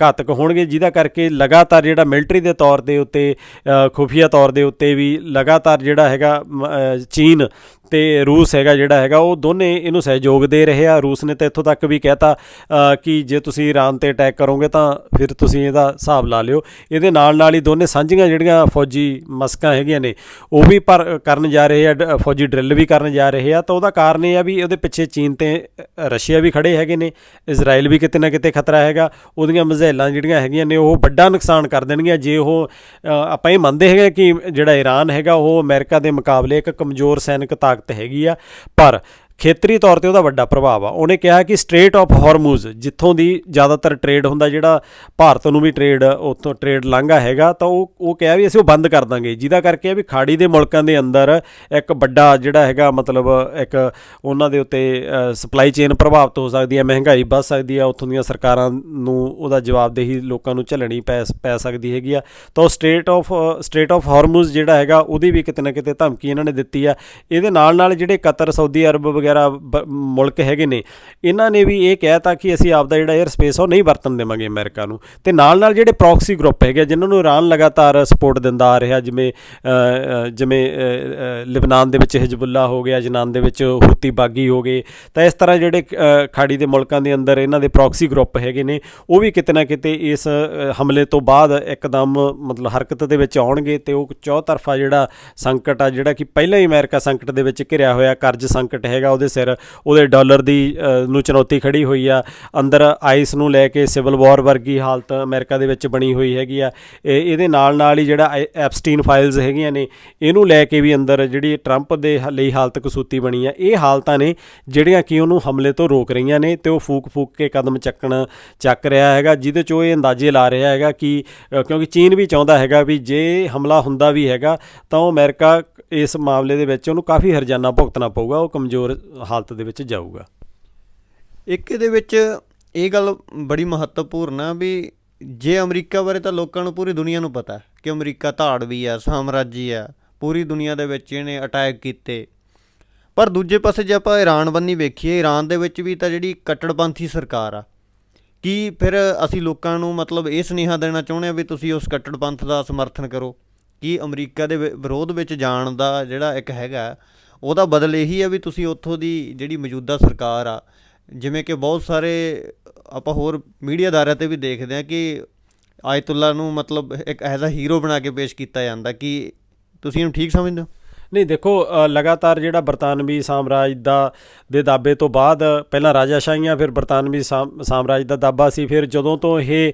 S2: ਘਾਤਕ ਹੋਣਗੇ, ਜਿਹਦਾ ਕਰਕੇ ਲਗਾਤਾਰ ਜਿਹੜਾ ਮਿਲਟਰੀ ਦੇ ਤੌਰ ਦੇ ਉੱਤੇ ਖੁਫੀਆ ਤੌਰ ਦੇ ਉੱਤੇ ਵੀ ਲਗਾਤਾਰ ਜਿਹੜਾ ਹੈਗਾ ਮ, ਚੀਨ ਤੇ ਰੂਸ ਹੈਗਾ ਜਿਹੜਾ ਹੈਗਾ ਉਹ ਦੋਨੇ ਇਹਨੂੰ ਸਹਿਯੋਗ ਦੇ ਰਹੇ ਆ। ਰੂਸ ਨੇ ਤਾਂ ਇੱਥੋਂ ਤੱਕ ਵੀ ਕਹਿਤਾ ਅ, ਕਿ ਜੇ ਤੁਸੀਂ ਈਰਾਨ ਤੇ ਅਟੈਕ ਕਰੋਗੇ ਤਾਂ ਫਿਰ ਤੁਸੀਂ ਇਹਦਾ ਹਿਸਾਬ ਲਾ ਲਿਓ। ਇਹਦੇ ਨਾਲ ਨਾਲ ਹੀ ਦੋਨੇ ਸਾਂਝੀਆਂ ਜਿਹੜੀਆਂ ਫੌਜੀ ਮਸਕਾਂ ਹੈਗੀਆਂ ਨੇ ਉਹ ਵੀ ਪਰ ਕਰਨ ਜਾ ਰਹੇ ਆ ਡ- ਫੌਜੀ ਡਰਿੱਲ ਵੀ ਕਰਨ ਜਾ ਰਹੇ ਆ। ਤਾਂ ਉਹਦਾ ਕਾਰਨ ਇਹ ਆ ਵੀ ਉਹਦੇ ਪਿੱਛੇ ਚੀਨ ਤੇ ਰਸ਼ੀਆ ਵੀ ਖੜੇ ਹੈਗੇ ਨੇ ਇਜ਼ਰਾਈਲ ਵੀ ਕਿਤੇ ਨਾ ਕਿਤੇ ਖਤਰਾ ਹੈਗਾ। ਉਹਦੀਆਂ ਮਿਜ਼ਾਈਲਾਂ ਜਿਹੜੀਆਂ ਹੈਗੀਆਂ ਨੇ ਉਹ ਵੱਡਾ ਨੁਕਸਾਨ ਕਰ ਦੇਣਗੀਆਂ। ਜੇ ਉਹ ਆਪਾਂ ਇਹ ਮੰਨਦੇ ਹੈਗੇ ਕਿ ਜਿਹੜਾ ਈਰਾਨ ਹੈਗਾ ਉਹ ਅਮਰੀਕਾ ਦੇ ਮੁਕਾਬਲੇ ਇੱਕ ਕਮਜ਼ੋਰ ਸੈਨਿਕ ਤਾਕਤ ਤਾਕਤ ਹੈਗੀ ਆ ਪਰ ਖੇਤਰੀ ਤੌਰ ਤੇ ਉਹਦਾ ਵੱਡਾ ਪ੍ਰਭਾਵ ਆ। ਉਹਨੇ ਕਿਹਾ ਕਿ ਸਟ੍ਰੇਟ ਆਫ ਹਾਰਮੂਜ਼ ਜਿੱਥੋਂ ਦੀ ਜ਼ਿਆਦਾਤਰ ਟ੍ਰੇਡ ਹੁੰਦਾ ਜਿਹੜਾ ਭਾਰਤ ਨੂੰ ਵੀ ਟ੍ਰੇਡ ਉੱਥੋਂ ਟ੍ਰੇਡ ਲਾਂਘਾ ਹੈਗਾ, ਤਾਂ ਉਹ ਉਹ ਕਿਹਾ ਵੀ ਅਸੀਂ ਉਹ ਬੰਦ ਕਰ ਦਾਂਗੇ। ਜਿਹਦਾ ਕਰਕੇ ਵੀ ਖਾੜੀ ਦੇ ਮੁਲਕਾਂ ਦੇ ਅੰਦਰ ਇੱਕ ਵੱਡਾ ਜਿਹੜਾ ਹੈਗਾ ਮਤਲਬ ਇੱਕ ਉਹਨਾਂ ਦੇ ਉੱਤੇ ਸਪਲਾਈ ਚੇਨ ਪ੍ਰਭਾਵਿਤ ਹੋ ਸਕਦੀ ਹੈ, ਮਹਿੰਗਾਈ ਵੱਧ ਸਕਦੀ ਹੈ, ਉੱਥੋਂ ਦੀਆਂ ਸਰਕਾਰਾਂ ਨੂੰ ਉਹਦਾ ਜਵਾਬਦੇਹੀ ਲੋਕਾਂ ਨੂੰ ਝੱਲਣੀ ਪੈ ਪੈ ਸਕਦੀ ਹੈਗੀ ਆ। ਤਾਂ ਉਹ strait of strait of Hormuz ਜਿਹੜਾ ਹੈਗਾ, ਉਹਦੀ ਵੀ ਕਿਤੇ ਨਾ ਕਿਤੇ ਧਮਕੀ ਇਹਨਾਂ ਨੇ ਦਿੱਤੀ ਆ। ਇਹਦੇ ਨਾਲ ਨਾਲ ਜਿਹੜੇ ਕਤਰ, ਸਾਊਦੀ ਅਰਬ ਵਗੈਰਾ ਬ- ਮੁਲਕ ਹੈਗੇ ਨੇ ਇਹਨਾਂ ਨੇ ਵੀ ਇਹ ਕਹਿਤਾ ਕਿ ਅਸੀਂ ਆਪਦਾ ਜਿਹੜਾ 에ਅਰ ਸਪੇਸ ਉਹ ਨਹੀਂ ਵਰਤਣ ਦੇਵਾਂਗੇ ਅਮਰੀਕਾ ਨੂੰ। ਤੇ ਨਾਲ ਨਾਲ ਜਿਹੜੇ ਪ੍ਰੌਕਸੀ ਗਰੁੱਪ ਹੈਗੇ ਆ, ਜਿਨ੍ਹਾਂ ਨੂੰ ਇਰਾਨ ਲਗਾਤਾਰ ਸਪੋਰਟ ਦਿੰਦਾ ਆ ਰਿਹਾ ਜਿਵੇਂ ਜਿਵੇਂ ਲਿਬਨਾਨ ਦੇ ਵਿੱਚ ਹਿਜਬੁੱਲਾ ਹੋ ਗਿਆ ਜਨਾਨ ਦੇ ਵਿੱਚ ਹੂਤੀ ਬਾਗੀ ਹੋ ਗਏ ਤਾਂ ਇਸ ਤਰ੍ਹਾਂ ਜਿਹੜੇ ਖਾੜੀ ਦੇ ਮੁਲਕਾਂ ਦੇ ਅੰਦਰ ਇਹਨਾਂ ਦੇ ਪ੍ਰੌਕਸੀ ਗਰੁੱਪ ਹੈਗੇ ਨੇ ਉਹ ਵੀ ਕਿਤੇ ਨਾ ਕਿਤੇ ਇਸ ਹਮਲੇ ਤੋਂ ਬਾਅਦ ਇੱਕਦਮ ਮਤਲਬ ਹਰਕਤ ਦੇ ਵਿੱਚ ਆਉਣਗੇ ਤੇ ਉਹ ਚੌਤਰਫਾ ਜਿਹੜਾ ਸੰਕਟ ਆ ਜਿਹੜਾ ਕਿ ਪਹਿਲਾਂ ਹੀ ਅਮਰੀਕਾ ਸੰਕਟ ਦੇ ਵਿੱਚ ਘਿਰਿਆ ਹੋਇਆ ਕਰਜ਼ ਸੰਕਟ ਹੈਗਾ ਉਹਦੇ ਸਿਰ ਉਹਦੇ ਡਾਲਰ ਦੀ ਨੂੰ ਚੁਣੌਤੀ ਖੜੀ ਹੋਈ ਆ। ਅੰਦਰ ਆਈਸ ਨੂੰ ਲੈ ਕੇ ਸਿਵਲ ਵਾਰ ਵਰਗੀ ਹਾਲਤ ਅਮਰੀਕਾ ਦੇ ਵਿੱਚ ਬਣੀ ਹੋਈ ਹੈਗੀ ਆ। ਇਹ, ਇਹਦੇ ਨਾਲ ਨਾਲ ਹੀ ਜਿਹੜਾ ਐਪਸਟੀਨ ਫਾਈਲਸ ਹੈਗੀਆਂ ਨੇ, ਇਹਨੂੰ ਲੈ ਕੇ ਵੀ ਅੰਦਰ ਜਿਹੜੀ ਟਰੰਪ ਦੇ ਲਈ ਹਾਲਤ ਕਸੂਤੀ ਬਣੀ ਆ। ਇਹ ਹਾਲਤਾਂ ਨੇ ਜਿਹੜੀਆਂ ਕਿ ਉਹਨੂੰ ਹਮਲੇ ਤੋਂ ਰੋਕ ਰਹੀਆਂ ਨੇ ਤੇ ਉਹ ਫੂਕ ਫੂਕ ਕੇ ਕਦਮ ਚੱਕਣ, ਚੱਕ ਰਿਹਾ ਹੈਗਾ, ਜਿਹਦੇ ਚੋਂ ਇਹ ਅੰਦਾਜ਼ੇ ਲਾ ਰਿਹਾ ਹੈਗਾ ਕਿ ਕਿਉਂਕਿ ਚੀਨ ਵੀ ਚਾਹੁੰਦਾ ਹੈਗਾ ਵੀ ਜੇ ਹਮਲਾ ਹੁੰਦਾ ਵੀ ਹੈਗਾ, ਤਾਂ ਉਹ ਅਮਰੀਕਾ ਇਸ ਮਾਮਲੇ ਦੇ ਵਿੱਚ ਉਹਨੂੰ ਕਾਫੀ ਹਰਜਾਨਾ ਭੁਗਤਣਾ ਪਊਗਾ, ਉਹ ਕਮਜ਼ੋਰ ਹਾਲਤ ਦੇ ਵਿੱਚ ਜਾਊਗਾ।
S1: ਇੱਕ ਇਹਦੇ ਵਿੱਚ ਇਹ ਗੱਲ ਬੜੀ ਮਹੱਤਵਪੂਰਨ ਆ ਵੀ ਜੇ ਅਮਰੀਕਾ ਬਾਰੇ ਤਾਂ ਲੋਕਾਂ ਨੂੰ ਪੂਰੀ ਦੁਨੀਆ ਨੂੰ ਪਤਾ ਕਿ ਅਮਰੀਕਾ ਧਾੜ ਵੀ ਆ, ਸਾਮਰਾਜੀ ਆ, ਪੂਰੀ ਦੁਨੀਆ ਦੇ ਵਿੱਚ ਇਹਨੇ ਅਟੈਕ ਕੀਤੇ। ਪਰ ਦੂਜੇ ਪਾਸੇ ਜੇ ਆਪਾਂ ਈਰਾਨ ਬੰਨੀ ਵੇਖੀਏ ਈਰਾਨ ਦੇ ਵਿੱਚ ਵੀ ਤਾਂ ਜਿਹੜੀ ਕੱਟੜਪੰਥੀ ਸਰਕਾਰ ਆ, ਕੀ ਫਿਰ ਅਸੀਂ ਲੋਕਾਂ ਨੂੰ ਮਤਲਬ ਇਹ ਸੁਨੇਹਾ ਦੇਣਾ ਚਾਹੁੰਦੇ ਆ ਵੀ ਤੁਸੀਂ ਉਸ ਕੱਟੜਪੰਥ ਦਾ ਸਮਰਥਨ ਕਰੋ? ਕਿ ਅਮਰੀਕਾ ਦੇ ਵਿ- ਵਿਰੋਧ ਵਿੱਚ ਜਾਣ ਦਾ ਜਿਹੜਾ ਇੱਕ ਹੈਗਾ, ਉਹਦਾ ਬਦਲ ਇਹੀ ਆ ਵੀ ਤੁਸੀਂ ਉੱਥੋਂ ਦੀ ਜਿਹੜੀ ਮੌਜੂਦਾ ਸਰਕਾਰ ਆ, ਜਿਵੇਂ ਕਿ ਬਹੁਤ ਸਾਰੇ ਆਪਾਂ ਹੋਰ ਮੀਡੀਆ ਅਦਾਰਿਆਂ ਤੇ ਵੀ ਦੇਖਦੇ ਆ ਕਿ ਆਇਤੁੱਲਾ ਨੂੰ ਮਤਲਬ ਇੱਕ ਐਜ਼ ਅ ਹੀਰੋ ਬਣਾ ਕੇ ਪੇਸ਼ ਕੀਤਾ ਜਾਂਦਾ ਕਿ ਤੁਸੀਂ ਇਹਨੂੰ ਠੀਕ ਸਮਝਦੇ ਹੋ?
S2: ਨਹੀਂ, ਦੇਖੋ ਲਗਾਤਾਰ ਜਿਹੜਾ ਬਰਤਾਨਵੀ ਸਾਮਰਾਜ ਦਾ, ਦੇ ਦਾਬੇ ਤੋਂ ਬਾਅਦ, ਪਹਿਲਾਂ ਰਾਜਾਸ਼ਾਹੀਆਂ ਫਿਰ ਬਰਤਾਨਵੀ ਸਾਮ- ਸਾਮਰਾਜ ਦਾ ਦਾਬਾ ਸੀ, ਫਿਰ ਜਦੋਂ ਤੋਂ ਇਹ